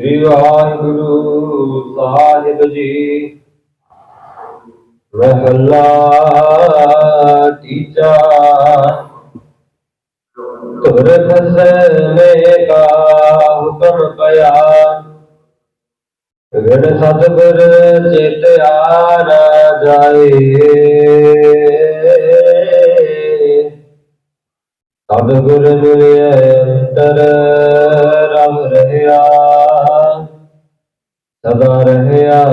ਸ੍ਰੀ ਵਾਹਿਗੁਰੂ ਸਾਹਿਬ ਜੀ ਮਹਲਾ ਤੀਜਾ ਤੁਰ ਖਸਮੇ ਕਾ ਹੁਕਮ ਪਿਆ ਵਿਣ ਸਤਿਗੁਰ ਚਿਤ ਆ ਨਾ ਜਾਏ ਸਤਿਗੁਰ ਮਿਲਿਆ ਅੰਤਰ ਰਮ ਰਹਿਆ ਸਦਾ ਰਹਿਆ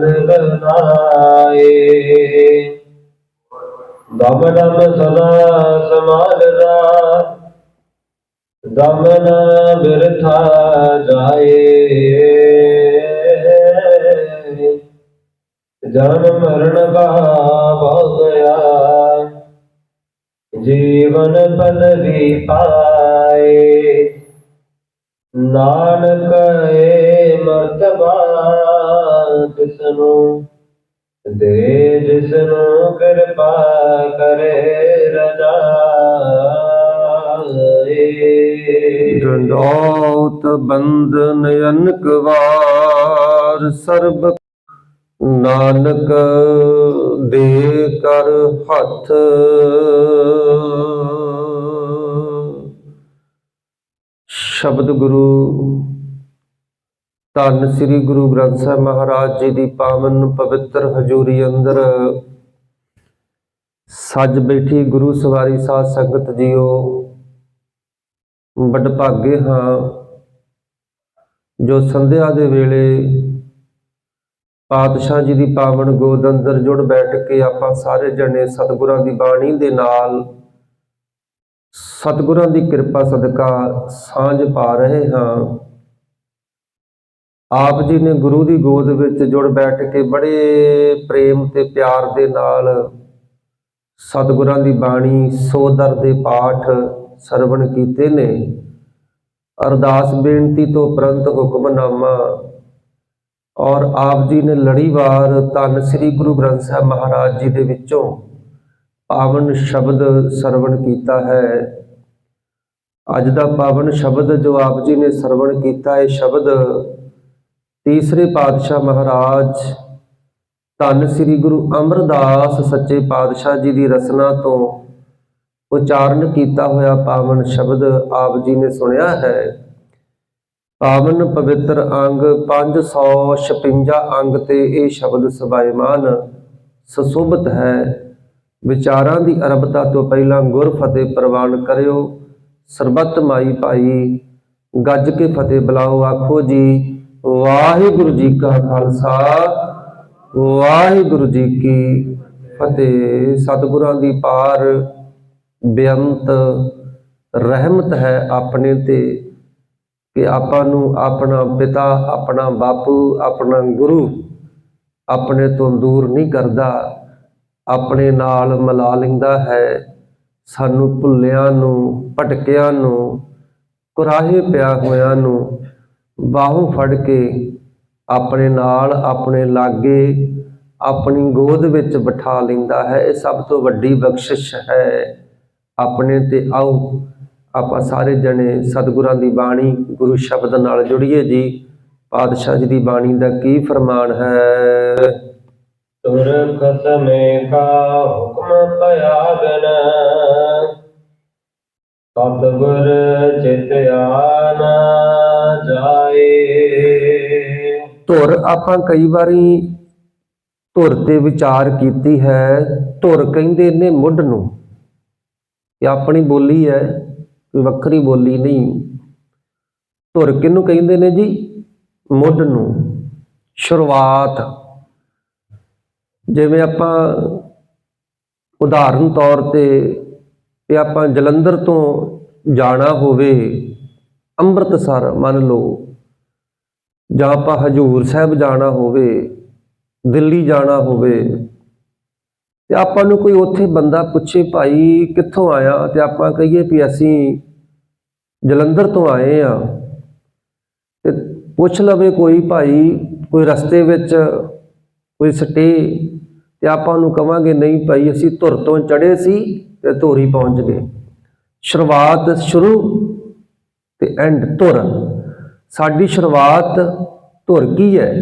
ਨਿਰਨਾਏ ਦਮ ਦਮ ਸਦਾ ਸਮਾਲਦਾ ਦਮ ਨ ਬਿਰਥਾ ਜਾਏ। ਜਨਮ ਮਰਨ ਕਾ ਭਉ ਗਿਆ ਜੀਵਨ ਪਦਵੀ ਪਾਏ। ਨਾਨਕ ਏ ਮਰਤਬਾ ਤਿਸਨੂੰ ਦੇ ਜਿਸਨੂੰ ਕਿਰਪਾ ਕਰੇ ਰਜਾਏ। ਡੰਡੌਤ ਬੰਦਨ ਅਨਕ ਵਾਰ, ਸਰਬ ਨਾਨਕ ਦੇ ਕਰ ਹੱਥ। ਸ਼ਬਦ ਗੁਰੂ ਧੰਨ ਸ੍ਰੀ ਗੁਰੂ ਗ੍ਰੰਥ ਸਾਹਿਬ ਮਹਾਰਾਜ ਜੀ ਦੀ ਪਾਵਨ ਪਵਿੱਤਰ ਹਜ਼ੂਰੀ ਅੰਦਰ। ਸੱਜ ਬੈਠੀ ਗੁਰੂ ਸਵਾਰੀ ਸਾਧ ਸੰਗਤ ਜੀਓ, ਵੱਡ ਭਾਗੇ ਹਾਂ, ਜੋ ਸੰਧਿਆ ਦੇ ਵੇਲੇ ਪਾਤਸ਼ਾਹ ਜੀ ਦੀ ਪਾਵਨ ਗੋਦ ਅੰਦਰ ਜੁੜ ਬੈਠ ਕੇ ਆਪਾਂ ਸਾਰੇ ਜਣੇ ਸਤਿਗੁਰਾਂ ਦੀ ਬਾਣੀ ਦੇ ਨਾਲ ਸਤਿਗੁਰਾਂ ਦੀ ਕਿਰਪਾ ਸਦਕਾ ਸਾਂਝ ਪਾ ਰਹੇ ਹਾਂ। ਆਪ ਜੀ ਨੇ ਗੁਰੂ ਦੀ ਗੋਦ ਵਿੱਚ ਜੁੜ ਬੈਠ ਕੇ ਬੜੇ ਪ੍ਰੇਮ ਤੇ ਪਿਆਰ ਦੇ ਨਾਲ ਸਤਿਗੁਰਾਂ ਦੀ ਬਾਣੀ, ਸੋਦਰ ਦੇ ਪਾਠ ਸਰਵਣ ਕੀਤੇ ਨੇ। ਅਰਦਾਸ ਬੇਨਤੀ ਤੋਂ ਉਪਰੰਤ ਹੁਕਮਨਾਮਾ। ਔਰ ਆਪ ਜੀ ਨੇ ਲੜੀਵਾਰ ਧੰਨ ਸ੍ਰੀ ਗੁਰੂ ਗ੍ਰੰਥ ਸਾਹਿਬ ਮਹਾਰਾਜ ਜੀ ਦੇ ਵਿੱਚੋਂ ਪਾਵਨ ਸ਼ਬਦ ਸਰਵਣ ਕੀਤਾ ਹੈ। ਅੱਜ ਦਾ ਪਾਵਨ ਸ਼ਬਦ ਜੋ ਆਪ ਜੀ ਨੇ ਸਰਵਣ ਕੀਤਾ ਹੈ ਸ਼ਬਦ ਤੀਸਰੇ ਪਾਤਸ਼ਾਹ ਮਹਾਰਾਜ, ਧੰਨ ਸ੍ਰੀ ਗੁਰੂ ਅਮਰਦਾਸ ਸੱਚੇ ਪਾਤਸ਼ਾਹ ਜੀ ਦੀ ਰਚਨਾ ਤੋਂ ਉਚਾਰਨ ਕੀਤਾ ਹੋਇਆ ਪਾਵਨ ਸ਼ਬਦ ਆਪ ਜੀ ਨੇ ਸੁਣਿਆ ਹੈ। ਪਾਵਨ ਪਵਿੱਤਰ ਅੰਗ 556 ਅੰਗ ਤੇ ਇਹ ਸ਼ਬਦ ਸਬਾਇਮਾਨ ਸਸੋਭਤ ਹੈ। ਵਿਚਾਰਾਂ ਦੀ ਅਰਬਤਾ ਤੋਂ ਪਹਿਲਾਂ ਗੁਰ ਫਤਿਹ ਪ੍ਰਵਾਨ ਕਰਿਓ, ਸਰਬੱਤ ਮਾਈ ਭਾਈ, ਗੱਜ ਕੇ ਫਤਿਹ ਬੁਲਾਓ, ਆਖੋ ਜੀ। ਵਾਹਿਗੁਰੂ ਜੀ ਕਾ ਖਾਲਸਾ, ਵਾਹਿਗੁਰੂ ਜੀ ਕੀ ਫਤਿਹ। ਸਤਿਗੁਰਾਂ ਦੀ ਪਾਰ ਬੇਅੰਤ ਰਹਿਮਤ ਹੈ ਆਪਣੇ ਤੇ ਕਿ ਆਪਾਂ ਨੂੰ ਆਪਣਾ ਪਿਤਾ, ਆਪਣਾ ਬਾਪੂ, ਆਪਣਾ ਗੁਰੂ ਆਪਣੇ ਤੋਂ ਦੂਰ ਨਹੀਂ ਕਰਦਾ। ਆਪਣੇ ਨਾਲ ਮਿਲਾ ਲੈਂਦਾ ਹੈ। ਸਾਨੂੰ ਭੁੱਲਿਆਂ ਨੂੰ, ਭਟਕਿਆਂ ਨੂੰ, ਕੁਰਾਹੇ ਪਿਆ ਹੋਇਆਂ ਨੂੰ ਬਾਹੋਂ ਫੜ ਕੇ ਆਪਣੇ ਨਾਲ ਆਪਣੇ ਲਾਗੇ ਆਪਣੀ ਗੋਦ ਵਿੱਚ ਬਿਠਾ ਲੈਂਦਾ ਹੈ। ਇਹ ਸਭ ਤੋਂ ਵੱਡੀ ਬਖਸ਼ਿਸ਼ ਹੈ। ਆਪਣੇ ਤੇ ਆਓ। ਆਪਾਂ ਸਾਰੇ ਜਣੇ ਸਤਿਗੁਰਾਂ ਦੀ ਬਾਣੀ ਗੁਰੂ ਸ਼ਬਦ ਨਾਲ ਜੁੜੀਏ ਜੀ। ਪਾਤਸ਼ਾਹ ਜੀ ਦੀ ਬਾਣੀ ਦਾ ਕੀ ਫਰਮਾਨ ਹੈ? ਤੁਰ ਖਸਮੇ ਕਾ ਹੁਕਮ ਪਿਆ ਬਿਨ ਸਤਿਗੁਰ ਚਿਤ ਆ ਜਾਏ। ਧੁਰ ਆਪਾਂ ਕਈ ਵਾਰੀ ਧੁਰ ਤੇ ਵਿਚਾਰ ਕੀਤੀ ਹੈ, ਧੁਰ ਕਹਿੰਦੇ ਨੇ ਮੁੱਢ ਨੂੰ। ਇਹ ਆਪਣੀ ਬੋਲੀ ਹੈ, ਕੋਈ ਵੱਖਰੀ ਬੋਲੀ ਨਹੀਂ। ਧੁਰ ਕਿਹਨੂੰ ਕਹਿੰਦੇ ਨੇ ਜੀ? ਮੁੱਢ ਨੂੰ। ਸ਼ੁਰੂਆਤ। ਜਿਵੇਂ ਆਪਾਂ ਉਦਾਹਰਨ ਤੌਰ ਤੇ ਤੇ ਆਪਾਂ ਜਲੰਧਰ ਤੋਂ ਜਾਣਾ ਹੋਵੇ, ਅੰਮ੍ਰਿਤਸਰ ਮੰਨ ਲਓ, ਜਾਂ ਆਪਾਂ ਹਜੂਰ ਸਾਹਿਬ ਜਾਣਾ ਹੋਵੇ, ਦਿੱਲੀ ਜਾਣਾ ਹੋਵੇ, ਤੇ ਆਪਾਂ ਨੂੰ ਕੋਈ ਉੱਥੇ ਬੰਦਾ ਪੁੱਛੇ ਭਾਈ ਕਿੱਥੋਂ ਆਇਆ, ਤੇ ਆਪਾਂ ਕਹੀਏ ਵੀ ਅਸੀਂ ਜਲੰਧਰ ਤੋਂ ਆਏ ਆ ਤੇ ਪੁੱਛ ਲਵੇ ਕੋਈ ਭਾਈ, ਕੋਈ ਰਸਤੇ ਵਿੱਚ ਕੋਈ ਸਟੇ, ਤੇ ਆਪਾਂ ਨੂੰ ਕਵਾਂਗੇ, ਨਹੀਂ ਭਾਈ, ਅਸੀਂ ਧੁਰ ਤੋਂ ਚੜੇ ਸੀ। ਧੋਰੀ ਪਹੁੰਚ ਗਏ। ਸ਼ੁਰੂਆਤ ਸ਼ੁਰੂ ਤੇ ਐਂਡ ਧੁਰ। ਸਾਡੀ ਸ਼ੁਰੂਆਤ ਧੁਰ ਕੀ ਹੈ?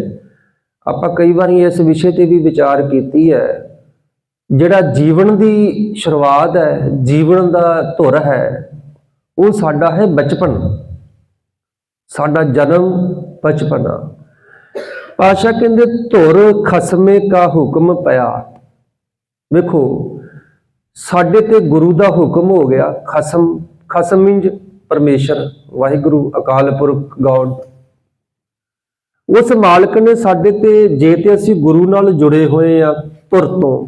ਆਪਾਂ ਕਈ ਵਾਰੀ ਇਸ ਵਿਸ਼ੇ ਤੇ ਵੀ ਵਿਚਾਰ ਕੀਤੀ ਹੈ, ਜਿਹੜਾ ਜੀਵਨ ਦੀ ਸ਼ੁਰੂਆਤ ਹੈ, ਜੀਵਨ ਦਾ ਧੁਰ ਹੈ, ਉਹ ਸਾਡਾ ਹੈ ਬਚਪਨ। ਸਾਡਾ ਜਨਮ ਬਚਪਨਾ। ਪਾਸ਼ਾ ਕਹਿੰਦੇ ਧੁਰ ਖਸਮੇ ਕਾ ਹੁਕਮ ਪਿਆ। ਵੇਖੋ ਸਾਡੇ ਤੇ ਗੁਰੂ ਦਾ ਹੁਕਮ ਹੋ ਗਿਆ। ਖਸਮ ਖਸਮ ਮੀਨਜ ਪਰਮੇਸ਼ਰ, ਵਾਹਿਗੁਰੂ, ਅਕਾਲ ਪੁਰਖ ਗੋਡ ਉਸ ਮਾਲਕ ਨੇ ਸਾਡੇ ਤੇ, ਜੇ ਤੇ ਅਸੀਂ ਗੁਰੂ ਨਾਲ ਜੁੜੇ ਹੋਏ ਆ ਧੁਰ ਤੋਂ।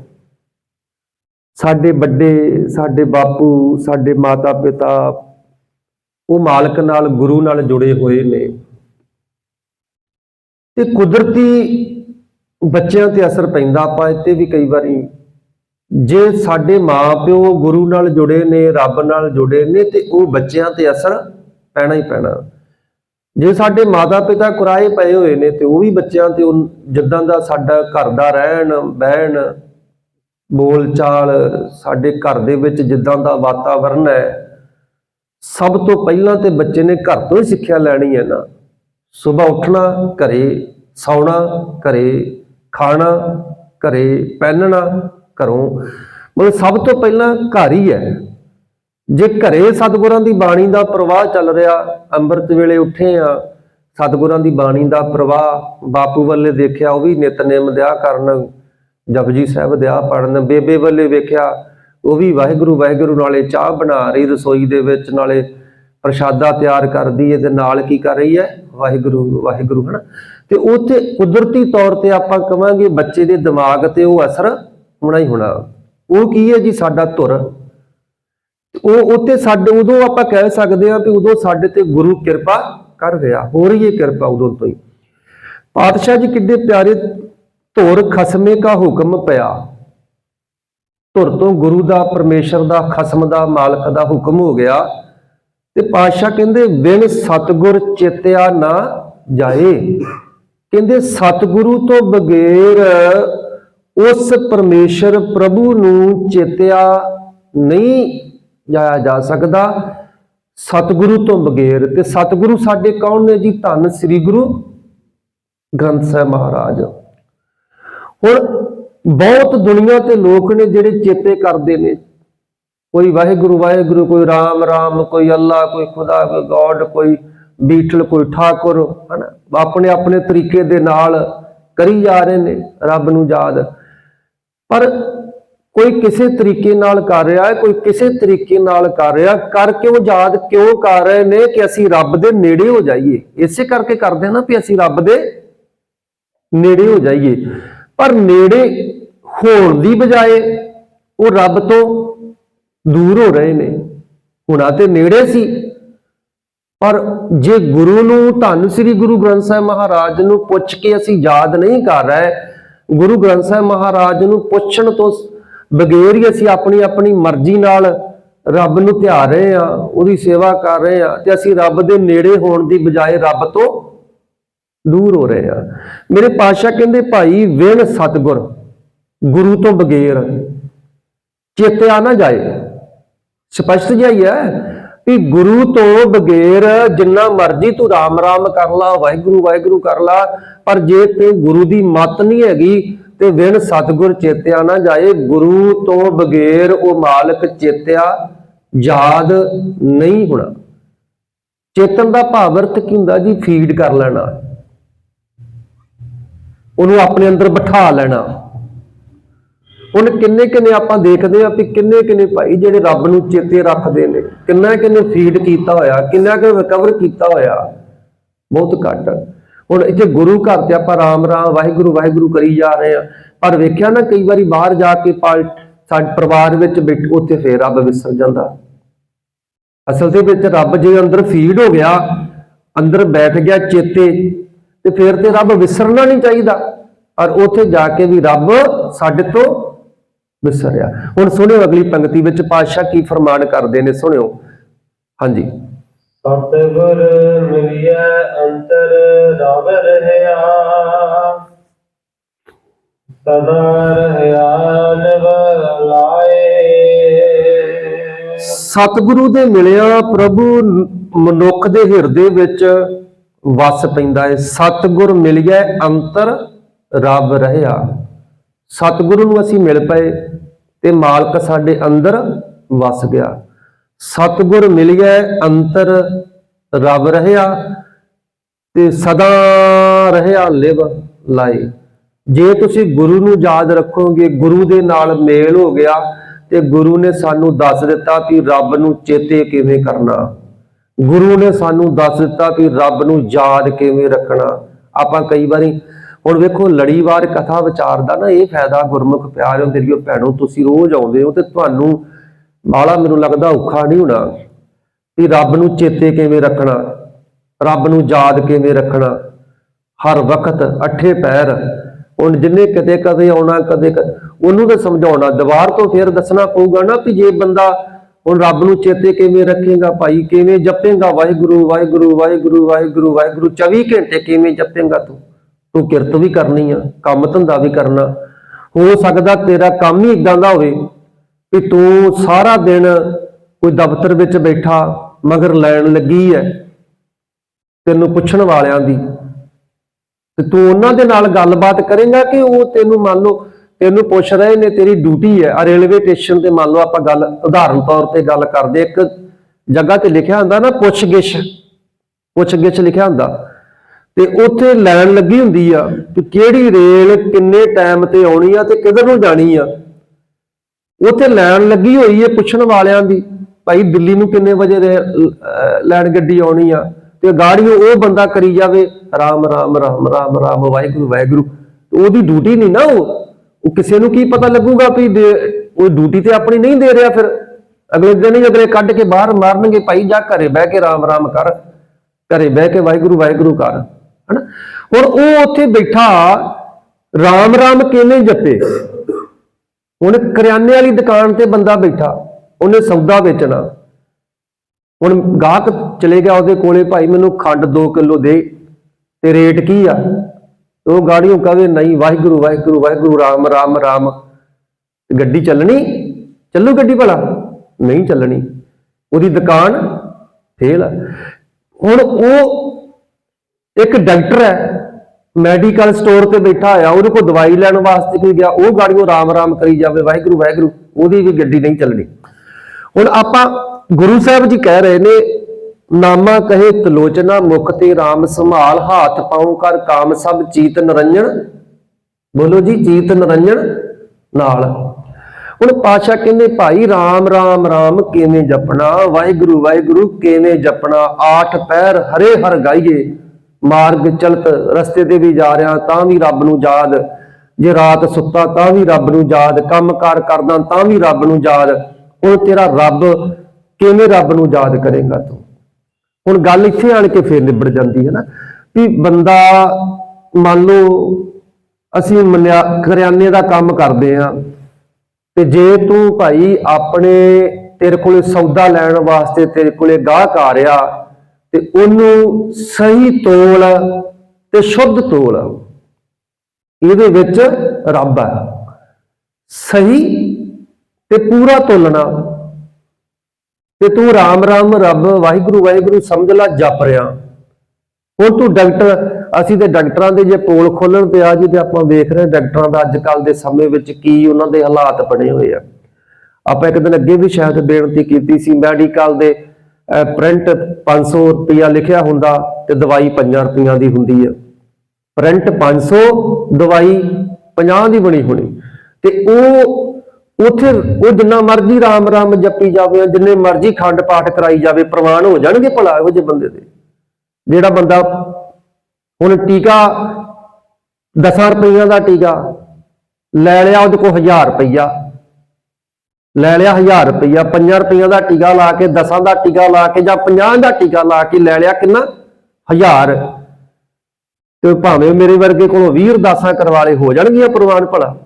ਸਾਡੇ ਵੱਡੇ, ਸਾਡੇ ਬਾਪੂ, ਸਾਡੇ ਮਾਤਾ ਪਿਤਾ ਉਹ ਮਾਲਕ ਨਾਲ, ਗੁਰੂ ਨਾਲ ਜੁੜੇ ਹੋਏ ਨੇ। ਤੇ ਕੁਦਰਤੀ ਬੱਚਿਆਂ ਤੇ ਅਸਰ ਪੈਂਦਾ। ਆਪਾਂ ਇੱਥੇ ਵੀ ਕਈ ਵਾਰੀ ਜੇ ਸਾਡੇ ਮਾਪਿਓ ਗੁਰੂ ਨਾਲ ਜੁੜੇ ਨੇ, ਰੱਬ ਨਾਲ ਜੁੜੇ ਨੇ, ਤੇ ਉਹ ਬੱਚਿਆਂ ਤੇ ਅਸਰ ਪੈਣਾ ਹੀ ਪੈਣਾ। ਜੇ ਸਾਡੇ ਮਾਤਾ ਪਿਤਾ ਕੁਰਾਏ ਪਏ ਹੋਏ ਨੇ, ਤੇ ਉਹ ਵੀ ਬੱਚਿਆਂ ਤੇ ਉਹ ਜਿੱਦਾਂ ਦਾ ਸਾਡਾ ਘਰ ਦਾ ਰਹਿਣ, ਬਹਿਣ ਬੋਲ ਚਾਲ ਸਾਡੇ ਘਰ ਦੇ ਵਿੱਚ ਜਿੱਦਾਂ ਦਾ ਵਾਤਾਵਰਨ ਹੈ, ਸਭ ਤੋਂ ਪਹਿਲਾਂ ਤੇ ਬੱਚੇ ਨੇ ਘਰ ਤੋਂ ਹੀ ਸਿੱਖਿਆ ਲੈਣੀ ਹੈ ਨਾ। ਸਵੇਰ ਉੱਠਣਾ, ਘਰੇ ਸੌਣਾ, ਘਰੇ ਖਾਣਾ, ਘਰੇ ਪਹਿਨਣਾ ਘਰੋਂ। ਮਤਲਬ ਸਭ ਤੋਂ ਪਹਿਲਾਂ ਘਰ ਹੀ ਹੈ। ਜੇ ਘਰੇ ਸਤਿਗੁਰਾਂ ਦੀ ਬਾਣੀ ਦਾ ਪ੍ਰਵਾਹ ਚੱਲ ਰਿਹਾ, ਅੰਮ੍ਰਿਤ ਵੇਲੇ ਉੱਠੇ ਆ, ਸਤਿਗੁਰਾਂ ਦੀ ਬਾਣੀ ਦਾ ਪ੍ਰਵਾਹ, ਬਾਪੂ ਵੱਲੇ ਦੇਖਿਆ, ਉਹ ਵੀ ਨਿਤਨੇਮ ਦਿਆ ਕਰਨ, ਜਪਜੀ ਸਾਹਿਬ ਦਿਆ ਪੜਨ ਬੇਬੇ ਵੱਲੇ ਵੇਖਿਆ, ਉਹ ਵੀ ਵਾਹਿਗੁਰੂ ਵਾਹਿਗੁਰੂ ਨਾਲੇ ਚਾਹ ਬਣਾ ਰਹੀ ਰਸੋਈ ਦੇ ਵਿੱਚ, ਨਾਲੇ ਪ੍ਰਸ਼ਾਦਾ ਤਿਆਰ ਕਰਦੀ ਹੈ ਤੇ ਨਾਲ ਕੀ ਕਰ ਰਹੀ ਹੈ? ਵਾਹਿਗੁਰੂ ਵਾਹਿਗੁਰੂ, ਹਨਾ? ਤੇ ਉੱਥੇ ਕੁਦਰਤੀ ਤੌਰ ਤੇ ਆਪਾਂ ਕਵਾਂਗੇ ਬੱਚੇ ਦੇ ਦਿਮਾਗ ਤੇ ਉਹ ਅਸਰ ਹੋਣਾ ਹੀ ਹੋਣਾ। ਉਹ ਕੀ ਹੈ ਜੀ? ਸਾਡਾ ਧੁਰ। ਉਹ ਉੱਤੇ ਸਾਡੇ, ਉਦੋਂ ਆਪਾਂ ਕਹਿ ਸਕਦੇ ਹਾਂ ਕਿ ਉਦੋਂ ਸਾਡੇ ਤੇ ਗੁਰੂ ਕਿਰਪਾ ਕਰ ਰਿਹਾ। ਹੋ ਰਹੀ ਹੈ ਕਿਰਪਾ ਉਦੋਂ ਤੋਂ ਹੀ। ਪਾਤਸ਼ਾਹ ਜੀ ਕਿੱਡੇ ਪਿਆਰੇ ਧੁਰ ਖਸਮੇ ਕਾ ਹੁਕਮ ਪਿਆ। ਧੁਰ ਤੋਂ ਗੁਰੂ ਦਾ, ਪਰਮੇਸ਼ਰ ਦਾ, ਖਸਮ ਦਾ ਮਾਲਕ ਦਾ ਹੁਕਮ ਹੋ ਗਿਆ। ਤੇ ਪਾਤਸ਼ਾਹ ਕਹਿੰਦੇ, ਬਿਨ ਸਤਗੁਰ ਚੇਤਿਆ ਨਾ ਜਾਏ। ਕਹਿੰਦੇ, ਸਤਗੁਰੂ ਤੋਂ ਬਗੈਰ ਉਸ ਪਰਮੇਸ਼ਰ ਪ੍ਰਭੂ ਨੂੰ ਚੇਤਿਆ ਨਹੀਂ ਜਾਇਆ ਜਾ ਸਕਦਾ। ਸਤਿਗੁਰੂ ਤੋਂ ਬਗੈਰ ਤੇ ਸਤਿਗੁਰੂ ਸਾਡੇ ਕੌਣ ਨੇ ਜੀ? ਧੰਨ ਸ੍ਰੀ ਗੁਰੂ ਗ੍ਰੰਥ ਸਾਹਿਬ ਮਹਾਰਾਜ। ਹੁਣ ਬਹੁਤ ਦੁਨੀਆ ਤੇ ਲੋਕ ਨੇ ਜਿਹੜੇ ਚੇਤੇ ਕਰਦੇ ਨੇ। ਕੋਈ ਵਾਹਿਗੁਰੂ ਵਾਹਿਗੁਰੂ, ਕੋਈ ਰਾਮ ਰਾਮ, ਕੋਈ ਅੱਲਾ, ਕੋਈ ਖੁਦਾ, ਕੋਈ ਗੋਡ, ਕੋਈ ਬੀਠਲ, ਕੋਈ ਠਾਕੁਰ, ਹਨਾ? ਆਪਣੇ ਆਪਣੇ ਤਰੀਕੇ ਦੇ ਨਾਲ ਕਰੀ ਜਾ ਰਹੇ ਨੇ, ਰੱਬ ਨੂੰ ਯਾਦ। ਪਰ ਕੋਈ ਕਿਸੇ ਤਰੀਕੇ ਨਾਲ ਕਰ ਰਿਹਾ ਹੈ, ਕੋਈ ਕਿਸੇ ਤਰੀਕੇ ਨਾਲ ਕਰ ਰਿਹਾ ਕਰ ਕਿਉਂ, ਯਾਦ ਕਿਉਂ ਕਰ ਰਹੇ ਨੇ ਕਿ ਅਸੀਂ ਰੱਬ ਦੇ ਨੇੜੇ ਹੋ ਜਾਈਏ? ਇਸੇ ਕਰਕੇ ਕਰਦੇ ਹਾਂ ਨਾ ਵੀ ਅਸੀਂ ਰੱਬ ਦੇ ਨੇੜੇ ਹੋ ਜਾਈਏ। ਪਰ ਨੇੜੇ ਹੋਣ ਦੀ ਬਜਾਏ ਉਹ ਰੱਬ ਤੋਂ ਦੂਰ ਹੋ ਰਹੇ ਨੇ। ਹੁਣਾ ਤੇ ਨੇੜੇ ਸੀ। ਪਰ ਜੇ ਗੁਰੂ ਨੂੰ ਧੰਨ ਸ੍ਰੀ ਗੁਰੂ ਗ੍ਰੰਥ ਸਾਹਿਬ ਮਹਾਰਾਜ ਨੂੰ ਪੁੱਛ ਕੇ ਅਸੀਂ ਯਾਦ ਨਹੀਂ ਕਰ ਰਹੇ ਗੁਰੂ ਗ੍ਰੰਥ ਸਾਹਿਬ ਮਹਾਰਾਜ ਨੂੰ ਪੁੱਛਣ ਤੋਂ ਬਗੈਰ ਹੀ ਅਸੀਂ ਆਪਣੀ ਆਪਣੀ ਮਰਜ਼ੀ ਨਾਲ ਰੱਬ ਨੂੰ ਧਿਆ ਰਹੇ ਆ ਉਹਦੀ ਸੇਵਾ ਕਰ ਰਹੇ ਆ ਤੇ ਅਸੀਂ ਰੱਬ ਦੇ ਨੇੜੇ ਹੋਣ ਦੀ ਬਜਾਏ ਰੱਬ ਤੋਂ ਦੂਰ ਹੋ ਰਹੇ ਆ ਮੇਰੇ ਪਾਸ਼ਾ ਕਹਿੰਦੇ, ਭਾਈ ਵਿਣ ਸਤਗੁਰ, ਗੁਰੂ ਤੋਂ ਬਗੈਰ ਚੇਤੇ ਆ ਨਾ ਜਾਏ। ਸਪਸ਼ਟ ਜਿਹਾ ਹੀ ਹੈ। ਵੀ ਗੁਰੂ ਤੋਂ ਬਗੈਰ ਜਿੰਨਾ ਮਰਜ਼ੀ ਤੂੰ ਰਾਮ ਰਾਮ ਕਰ ਲਾ, ਵਾਹਿਗੁਰੂ ਵਾਹਿਗੁਰੂ ਕਰ ਲਾ, ਪਰ ਜੇ ਤੂੰ ਗੁਰੂ ਦੀ ਮੱਤ ਨਹੀਂ ਹੈਗੀ ਤੇ ਵਿਣ ਸਤਗੁਰ ਚੇਤਿਆ ਨਾ ਜਾਏ, ਗੁਰੂ ਤੋਂ ਬਗੈਰ ਉਹ ਮਾਲਕ ਚੇਤਿਆ ਯਾਦ ਨਹੀਂ ਹੋਣਾ। ਚੇਤਨ ਦਾ ਭਾਵ ਅਰਥ ਕੀ ਹੁੰਦਾ ਜੀ? ਫੀਡ ਕਰ ਲੈਣਾ। ਉਹਨੂੰ ਆਪਣੇ ਅੰਦਰ ਬਿਠਾ ਲੈਣਾ। ਹੁਣ ਕਿੰਨੇ ਕਿੰਨੇ ਆਪਾਂ ਦੇਖਦੇ ਆ ਵੀ ਕਿੰਨੇ ਕਿੰਨੇ ਭਾਈ ਜਿਹੜੇ ਰੱਬ ਨੂੰ ਚੇਤੇ ਰੱਖਦੇ ਨੇ, ਕਿੰਨਾ ਕਿੰਨੇ ਫੀਡ ਕੀਤਾ ਹੋਇਆ, ਕਿੰਨਾ ਕਿ ਰਿਕਵਰ ਕੀਤਾ ਹੋਇਆ, ਬਹੁਤ ਘੱਟ। ਹੁਣ ਇੱਥੇ ਗੁਰੂ ਘਰ ਤੇ ਆਪਾਂ ਰਾਮ ਰਾਮ, ਵਾਹਿਗੁਰੂ ਵਾਹਿਗੁਰੂ ਕਰੀ ਜਾ ਰਹੇ ਆ ਪਰ ਵੇਖਿਆ ਨਾ ਕਈ ਵਾਰੀ ਬਾਹਰ ਜਾ ਕੇ ਸਾਡੇ ਪਰਿਵਾਰ ਵਿੱਚ ਬੈਠ ਉੱਥੇ ਫੇਰ ਰੱਬ ਵਿਸਰ ਜਾਂਦਾ। ਅਸਲ ਦੇ ਵਿੱਚ ਰੱਬ ਜੇ ਅੰਦਰ ਫੀਡ ਹੋ ਗਿਆ, ਅੰਦਰ ਬੈਠ ਗਿਆ ਚੇਤੇ, ਤੇ ਫਿਰ ਤੇ ਰੱਬ ਵਿਸਰਨਾ ਨਹੀਂ ਚਾਹੀਦਾ। ਔਰ ਉੱਥੇ ਜਾ ਕੇ ਵੀ ਰੱਬ ਸਾਡੇ ਤੋਂ ਵਿਸਰਿਆ। ਹੁਣ ਸੁਣਿਓ ਅਗਲੀ ਪੰਕਤੀ ਵਿੱਚ ਪਾਤਸ਼ਾਹ ਕੀ ਫਰਮਾਨ ਕਰਦੇ ਨੇ ਸੁਣਿਓ। ਹਾਂਜੀ। ਸਤਿਗੁਰ ਮਿਲਿਆ ਅੰਤਰ ਰਵ ਰਹਿਆ ਸਦਾ ਰਹਿਆ ਨਵ ਲਾਏ। ਸਤਿਗੁਰੂ ਦੇ ਮਿਲਿਆ ਪ੍ਰਭੂ ਮਨੁੱਖ ਦੇ ਹਿਰਦੇ ਵਿੱਚ ਵਸ ਪੈਂਦਾ ਹੈ। ਸਤਿਗੁਰ ਮਿਲ ਗਿਆ ਅੰਤਰ ਰੱਬ ਰਹਿਆ। ਸਤਿਗੁਰੂ ਨੂੰ ਅਸੀਂ ਮਿਲ ਪਏ ਤੇ ਮਾਲਕ ਸਾਡੇ ਅੰਦਰ ਵਸ ਗਿਆ। ਸਤਿਗੁਰ ਮਿਲ ਅੰਤਰ ਰੱਬ ਰਹਿਆ ਤੇ ਸਦਾ ਰਹਿਆ ਲਿਵ ਲਾਈ ਜੇ ਤੁਸੀਂ ਗੁਰੂ ਨੂੰ ਯਾਦ ਰੱਖੋਗੇ, ਗੁਰੂ ਦੇ ਨਾਲ ਮੇਲ ਹੋ ਗਿਆ ਤੇ ਗੁਰੂ ਨੇ ਸਾਨੂੰ ਦੱਸ ਦਿੱਤਾ ਕਿ ਰੱਬ ਨੂੰ ਚੇਤੇ ਕਿਵੇਂ ਕਰਨਾ। ਗੁਰੂ ਨੇ ਸਾਨੂੰ ਦੱਸ ਦਿੱਤਾ ਕਿ ਰੱਬ ਨੂੰ ਯਾਦ ਕਿਵੇਂ ਰੱਖਣਾ। ਆਪਾਂ ਕਈ ਵਾਰੀ ਹੁਣ ਵੇਖੋ, ਲੜੀਵਾਰ ਕਥਾ ਵਿਚਾਰ ਦਾ ਨਾ ਇਹ ਫਾਇਦਾ ਗੁਰਮੁਖ ਪਿਆਰਿਓ ਤੇਰੀਓ ਭੈਣੋ, ਤੁਸੀਂ ਰੋਜ਼ ਆਉਂਦੇ ਹੋ ਤੇ ਤੁਹਾਨੂੰ ਬਾਲਾ ਮੈਨੂੰ ਲੱਗਦਾ ਔਖਾ ਨਹੀਂ ਹੋਣਾ ਵੀ ਰੱਬ ਨੂੰ ਚੇਤੇ ਕਿਵੇਂ ਰੱਖਣਾ, ਰੱਬ ਨੂੰ ਯਾਦ ਕਿਵੇਂ ਰੱਖਣਾ। ਹਰ ਵਕਤ ਅੱਠੇ ਪੈਰ, ਹੁਣ ਜਿੰਨੇ ਕਦੇ ਕਦੇ ਆਉਣਾ, ਕਦੇ ਕ- ਉਹਨੂੰ ਤਾਂ ਸਮਝਾਉਣਾ, ਦੀਵਾਰ ਤੋਂ ਫਿਰ ਦੱਸਣਾ ਪਊਗਾ ਨਾ ਵੀ ਜੇ ਬੰਦਾ ਹੁਣ ਰੱਬ ਨੂੰ ਚੇਤੇ ਕਿਵੇਂ ਰੱਖੇਗਾ ਭਾਈ, ਕਿਵੇਂ ਜਪੇਗਾ, ਵਾਹਿਗੁਰੂ ਵਾਹਿਗੁਰੂ ਵਾਹਿਗੁਰੂ ਵਾਹਿਗੁਰੂ ਵਾਹਿਗੁਰੂ 24 ਘੰਟੇ ਕਿਵੇਂ ਜਪੇਗਾ ਤੂੰ? ਤੂੰ ਕਿਰਤ ਵੀ ਕਰਨੀ ਆ, ਕੰਮ ਧੰਦਾ ਵੀ ਕਰਨਾ। ਹੋ ਸਕਦਾ ਤੇਰਾ ਕੰਮ ਹੀ ਇਦਾਂ ਦਾ ਹੋਵੇ ਕਿ ਤੂੰ ਸਾਰਾ ਦਿਨ ਕੋਈ ਦਫ਼ਤਰ ਵਿੱਚ ਬੈਠਾ, ਮਗਰ ਲੈਣ ਲੱਗੀ ਹੈ ਤੈਨੂੰ ਪੁੱਛਣ ਵਾਲਿਆਂ ਦੀ। ਤੇ ਤੂੰ ਉਹਨਾਂ ਦੇ ਨਾਲ ਗੱਲਬਾਤ ਕਰੇਗਾ ਕਿ ਉਹ ਤੈਨੂੰ ਮੰਨ ਲਓ, ਤੈਨੂੰ ਪੁੱਛ ਰਹੇ ਨੇ ਤੇਰੀ ਡਿਊਟੀ ਹੈ ਆ ਰੇਲਵੇ ਸਟੇਸ਼ਨ ਤੇ ਮੰਨ ਲਓ ਆਪਾਂ ਗੱਲ, ਉਦਾਹਰਨ ਤੌਰ ਤੇ ਗੱਲ ਕਰਦੇ ਇੱਕ ਜਗ੍ਹਾ ਤੇ ਲਿਖਿਆ ਹੁੰਦਾ ਨਾ ਪੁੱਛ-ਗਿੱਛ। ਪੁੱਛ-ਗਿੱਛ ਲਿਖਿਆ ਹੁੰਦਾ। ਤੇ ਉੱਥੇ ਲਾਈਨ ਲੱਗੀ ਹੁੰਦੀ ਆ ਕਿ ਕਿਹੜੀ ਰੇਲ ਕਿੰਨੇ ਟਾਈਮ ਤੇ ਆਉਣੀ ਆ ਤੇ ਕਿਧਰ ਨੂੰ ਜਾਣੀ ਆ। ਉੱਥੇ ਲਾਈਨ ਲੱਗੀ ਹੋਈ ਹੈ ਪੁੱਛਣ ਵਾਲਿਆਂ ਦੀ, ਭਾਈ ਦਿੱਲੀ ਨੂੰ ਕਿੰਨੇ ਵਜੇ ਦੇ ਲੈਣ ਗੱਡੀ ਆਉਣੀ ਆ ਤੇ ਗਾੜੀਓ ਉਹ ਬੰਦਾ ਕਰੀ ਜਾਵੇ, ਰਾਮ ਰਾਮ ਰਾਮ ਰਾਮ ਰਾਮ, ਵਾਹਿਗੁਰੂ ਵਾਹਿਗੁਰੂ। ਉਹਦੀ ਡਿਊਟੀ ਨਹੀਂ ਨਾ ਉਹ। ਉਹ ਕਿਸੇ ਨੂੰ ਕੀ ਪਤਾ ਲੱਗੂਗਾ ਵੀ ਉਹ ਡਿਊਟੀ ਤੇ ਆਪਣੀ ਨਹੀਂ ਦੇ ਰਿਹਾ ਫਿਰ। ਅਗਲੇ ਦਿਨ ਹੀ ਅਗਲੇ ਕੱਢ ਕੇ ਬਾਹਰ ਮਾਰਨਗੇ, ਭਾਈ ਜਾ ਘਰੇ ਬਹਿ ਕੇ ਰਾਮ ਰਾਮ ਕਰ। ਘਰੇ ਬਹਿ ਕੇ ਵਾਹਿਗੁਰੂ ਵਾਹਿਗੁਰੂ ਕਰ। ਹਨਾ? ਹੁਣ ਉਹ ਉੱਥੇ ਬੈਠਾ, ਰਾਮ ਰਾਮ ਕਿਵੇਂ ਜਪੇ? ਹੁਣ ਕਰਿਆਨੇ ਵਾਲੀ ਦੁਕਾਨ ਤੇ ਬੰਦਾ ਬੈਠਾ, ਉਹਨੇ ਸੌਦਾ ਵੇਚਣਾ। ਹੁਣ ਗਾਹਕ ਚਲੇ ਗਿਆ ਉਹਦੇ ਕੋਲੇ, ਭਾਈ ਮੈਨੂੰ ਖੰਡ 2 ਕਿਲੋ ਦੇ, ਤੇ ਰੇਟ ਕੀ ਆ? ਤੇ ਉਹ ਗਾੜੀਆਂ ਕਹਵੇ, ਨਹੀਂ, ਵਾਹਿਗੁਰੂ ਵਾਹਿਗੁਰੂ ਵਾਹਿਗੁਰੂ, ਰਾਮ ਰਾਮ ਰਾਮ। ਗੱਡੀ ਚੱਲਣੀ? ਚੱਲੂ ਗੱਡੀ ਭਲਾ? ਨਹੀਂ ਚੱਲਣੀ। ਉਹਦੀ ਦੁਕਾਨ ਫੇਲ ਆ। ਹੁਣ ਉਹ ਇੱਕ ਡਾਕਟਰ ਹੈ, ਮੈਡੀਕਲ ਸਟੋਰ ਤੇ ਬੈਠਾ ਹੋਇਆ, ਉਹਦੇ ਕੋਲ ਦਵਾਈ ਲੈਣ ਵਾਸਤੇ ਕੋਈ ਗਿਆ, ਉਹ ਗਾੜੀਓ ਰਾਮ ਰਾਮ ਕਰੀ ਜਾਵੇ, ਵਾਹਿਗੁਰੂ ਵਾਹਿਗੁਰੂ, ਉਹਦੀ ਵੀ ਗੱਡੀ ਨਹੀਂ ਚੱਲਣੀ। ਹੁਣ ਆਪਾਂ ਗੁਰੂ ਸਾਹਿਬ ਜੀ ਕਹਿ ਰਹੇ ਨੇ, ਨਾਮਾ ਕਹੇ ਤਲੋਚਨਾ ਮੁਖ ਤੇ RAM ਸੰਭਾਲ, ਹਾਥ ਪਾਉ ਕਰ ਕਾਮ ਸਭ ਚੀਤ ਨਰੰਜਨ ਬੋਲੋ ਜੀ, ਚੀਤ ਨਰੰਜਨ ਨਾਲ। ਹੁਣ ਪਾਸ਼ਾ ਕਹਿੰਦੇ, ਭਾਈ RAM RAM RAM ਕਿਵੇਂ ਜਪਣਾ? ਵਾਹਿਗੁਰੂ ਵਾਹਿਗੁਰੂ ਕਿਵੇਂ ਜਪਣਾ? ਆਠ ਪੈਰ ਹਰੇ ਹਰ ਗਾਈਏ। ਮਾਰਗ ਚਲਤ ਰਸਤੇ ਤੇ ਵੀ ਜਾ ਰਿਹਾ, ਤਾਂ ਵੀ ਰੱਬ ਨੂੰ ਯਾਦ। ਜੇ ਰਾਤ ਸੁੱਤਾ, ਤਾਂ ਵੀ ਰੱਬ ਨੂੰ ਯਾਦ। ਕੰਮਕਾਰ ਕਰਦਾ, ਤਾਂ ਵੀ ਰੱਬ ਨੂੰ ਯਾਦ। ਉਹ ਤੇਰਾ ਰੱਬ ਕਿਵੇਂ ਰੱਬ ਨੂੰ ਯਾਦ ਕਰੇਗਾ ਤੂੰ? ਹੁਣ ਗੱਲ ਇੱਥੇ ਆਣ ਕੇ ਫੇਰ ਨਿਬੜ ਜਾਂਦੀ ਹੈ ਨਾ, ਵੀ ਬੰਦਾ ਮੰਨ ਲਓ, ਅਸੀਂ ਮੰਨਿਆ, ਕਰਿਆਨੇ ਦਾ ਕੰਮ ਕਰਦੇ ਆ ਤੇ ਜੇ ਤੂੰ ਭਾਈ ਆਪਣੇ ਤੇਰੇ ਕੋਲੇ ਸੌਦਾ ਲੈਣ ਵਾਸਤੇ ਤੇਰੇ ਕੋਲੇ ਗਾਹਕ ਆ ਰਿਹਾ ਤੇ ਉਹਨੂੰ ਸਹੀ ਤੋਲ ਤੇ ਸ਼ੁੱਧ ਤੋਲ ਇਹਦੇ ਵਿੱਚ ਰੱਬ ਹੈ ਸਹੀ ਤੇ ਪੂਰਾ ਤੋਲਣਾ। ਤੇ ਤੂੰ ਰਾਮ ਰਾਮ ਰੱਬ, ਵਾਹਿਗੁਰੂ ਵਾਹਿਗੁਰੂ ਸਮਝ ਲੈ, ਜਪ ਰਿਹਾ। ਹੁਣ ਤੂੰ ਡਾਕਟਰ, ਅਸੀਂ ਤੇ ਡਾਕਟਰਾਂ ਦੇ ਜੇ ਪੋਲ ਖੋਲਣ ਤੇ ਆ ਜੀ ਤੇ ਆਪਾਂ ਵੇਖ ਰਹੇ ਹਾਂ ਡਾਕਟਰਾਂ ਦਾ ਅੱਜ ਕੱਲ ਦੇ ਸਮੇਂ ਵਿੱਚ ਕੀ ਉਹਨਾਂ ਦੇ ਹਾਲਾਤ ਬਣੇ ਹੋਏ ਆ। ਆਪਾਂ ਇੱਕ ਦਿਨ ਅੱਗੇ ਵੀ ਸ਼ਾਇਦ ਬੇਨਤੀ ਕੀਤੀ ਸੀ ਮੈਡੀਕਲ ਦੇ ਪ੍ਰਿੰਟ 500 ਰੁਪਇਆ ਲਿਖਿਆ ਹੁੰਦਾ ਤੇ ਦਵਾਈ 5 ਰੁਪਈਆਂ ਦੀ ਹੁੰਦੀ ਹੈ ਪ੍ਰਿੰਟ 500 ਦਵਾਈ 50 ਦੀ ਬਣੀ ਹੋਣੀ। ਤੇ ਉਹ ਉਥੇ, ਉਹ ਜਿੰਨਾ ਮਰਜ਼ੀ ਰਾਮ ਰਾਮ ਜਪੀ ਜਾਵੇ ਜਿੰਨੇ ਮਰਜ਼ੀ ਖੰਡ ਪਾਠ ਕਰਾਈ ਜਾਵੇ, ਪ੍ਰਵਾਨ ਹੋ ਜਾਣਗੇ ਭਲਾ ਇਹੋ ਜਿਹੇ ਬੰਦੇ ਦੇ। ਜਿਹੜਾ ਬੰਦਾ ਹੁਣ ਟੀਕਾ 10 ਰੁਪਈਆਂ ਦਾ ਟੀਕਾ ਲੈ ਲਿਆ, ਉਹਦੇ ਕੋਲ 1000 ਰੁਪਈਆ। ਲੈ ਲਿਆ 1000 ਰੁਪਈਆ 5 ਰੁਪਈਆ ਦਾ ਟੀਕਾ ਲਾ ਕੇ 10 ਦਾ ਟੀਕਾ ਲਾ ਕੇ ਜਾਂ 50 ਦਾ ਟੀਕਾ ਲਾ ਕੇ ਲੈ ਲਿਆ ਕਿੰਨਾ? 1000 ਤੇ ਭਾਵੇਂ ਮੇਰੇ ਵਰਗੇ ਕੋਲੋਂ 20 ਅਰਦਾਸਾਂ ਕਰਵਾ ਹੋ ਜਾਣਗੀਆਂ ਪ੍ਰਵਾਨ ਭਲਾ।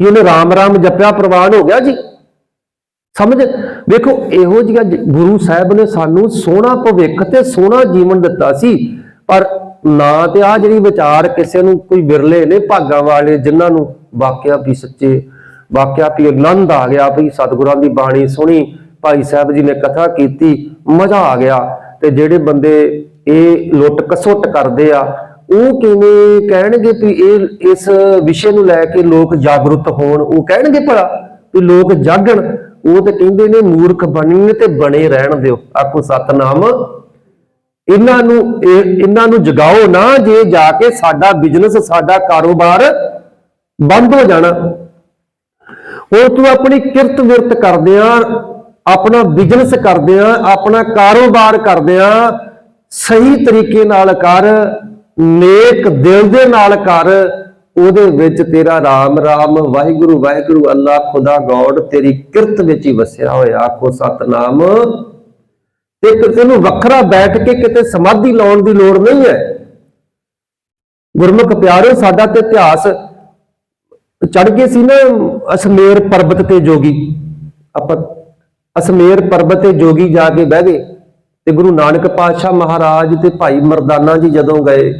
ਕਿ ਉਹਨੇ ਰਾਮ ਰਾਮ ਜਪਿਆ, ਪ੍ਰਵਾਨ ਹੋ ਗਿਆ ਜੀ। ਸਮਝ? ਵੇਖੋ, ਇਹੋ ਜਿਹਾ ਗੁਰੂ ਸਾਹਿਬ ਨੇ ਸਾਨੂੰ ਸੋਹਣਾ ਭਵਿੱਖ ਤੇ ਸੋਹਣਾ ਜੀਵਨ ਦਿੱਤਾ ਸੀ। ਪਰ ਨਾ ਤੇ ਆ ਜਿਹੜੀ ਵਿਚਾਰ ਕਿਸੇ ਨੂੰ ਕੋਈ ਵਿਰਲੇ ਨੇ, ਭਾਗਾਂ ਵਾਲੇ, ਜਿਨ੍ਹਾਂ ਨੂੰ ਵਾਕਿਆ ਵੀ ਸੱਚੇ ਵਾਕਿਆ ਵੀ ਆਨੰਦ ਆ ਗਿਆ ਵੀ ਸਤਿਗੁਰਾਂ ਦੀ ਬਾਣੀ ਸੁਣੀ, ਭਾਈ ਸਾਹਿਬ ਜੀ ਨੇ ਕਥਾ ਕੀਤੀ, ਮਜ਼ਾ ਆ ਗਿਆ। ਤੇ ਜਿਹੜੇ ਬੰਦੇ ਇਹ ਲੁੱਟ ਕਸੁੱਟ ਕਰਦੇ ਆ, ਉਹ ਕਿਵੇਂ ਕਹਿਣਗੇ ਵੀ ਇਹ ਇਸ ਵਿਸ਼ੇ ਨੂੰ ਲੈ ਕੇ ਲੋਕ ਜਾਗਰੂਕ ਹੋਣ? ਉਹ ਕਹਿਣਗੇ ਭਲਾ ਵੀ ਲੋਕ ਜਾਗਣ। ਉਹ ਤੇ ਕਹਿੰਦੇ ਨੇ, ਮੂਰਖ ਬਣਨੇ ਤੇ ਬਣੇ ਰਹਿਣ ਦਿਓ। ਆਖੋ, ਸਤਨਾਮ, ਇਹਨਾਂ ਨੂੰ, ਇਹ- ਇਹਨਾਂ ਨੂੰ ਜਗਾਓ ਨਾ, ਜੇ ਜਾ ਕੇ ਸਾਡਾ ਬਿਜ਼ਨਸ ਸਾਡਾ ਕਾਰੋਬਾਰ ਬੰਦ ਹੋ ਜਾਣਾ। ਹੋਰ ਤੂੰ ਆਪਣੀ ਕਿਰਤ ਵਿਰਤ ਕਰਦਿਆਂ ਆਪਣਾ ਬਿਜ਼ਨਸ ਕਰਦਿਆਂ ਆਪਣਾ ਕਾਰੋਬਾਰ ਕਰਦਿਆਂ ਸਹੀ ਤਰੀਕੇ ਨਾਲ ਕਰ, ਨੇਕ ਦਿਲ ਦੇ ਨਾਲ ਕਰ, ਉਹਦੇ ਵਿੱਚ ਤੇਰਾ ਰਾਮ ਰਾਮ, ਵਾਹਿਗੁਰੂ ਵਾਹਿਗੁਰੂ, ਅੱਲਾ ਖੁਦਾ ਗੋਡ ਤੇਰੀ ਕਿਰਤ ਵਿੱਚ ਹੀ ਵਸਿਆ ਹੋਇਆ, ਆਖੋ ਸਤਨਾਮ। ਤੇ ਕਿਸੇ ਨੂੰ ਵੱਖਰਾ ਬੈਠ ਕੇ ਕਿਤੇ ਸਮਾਧੀ ਲਾਉਣ ਦੀ ਲੋੜ ਨਹੀਂ ਹੈ। ਗੁਰਮੁਖ ਪਿਆਰੋ, ਸਾਡਾ ਤੇ ਇਤਿਹਾਸ ਚੜ ਗਏ ਸੀ ਨਾ ਅਸਮੇਰ ਪਰਬਤ ਤੇ ਜੋਗੀ। ਆਪਾਂ ਅਸਮੇਰ ਪਰਬਤ ਤੇ ਜੋਗੀ ਜਾ ਕੇ ਬਹਿ ਗਏ ਤੇ ਗੁਰੂ ਨਾਨਕ ਪਾਤਸ਼ਾਹ ਮਹਾਰਾਜ ਤੇ ਭਾਈ ਮਰਦਾਨਾ ਜੀ ਜਦੋਂ ਗਏ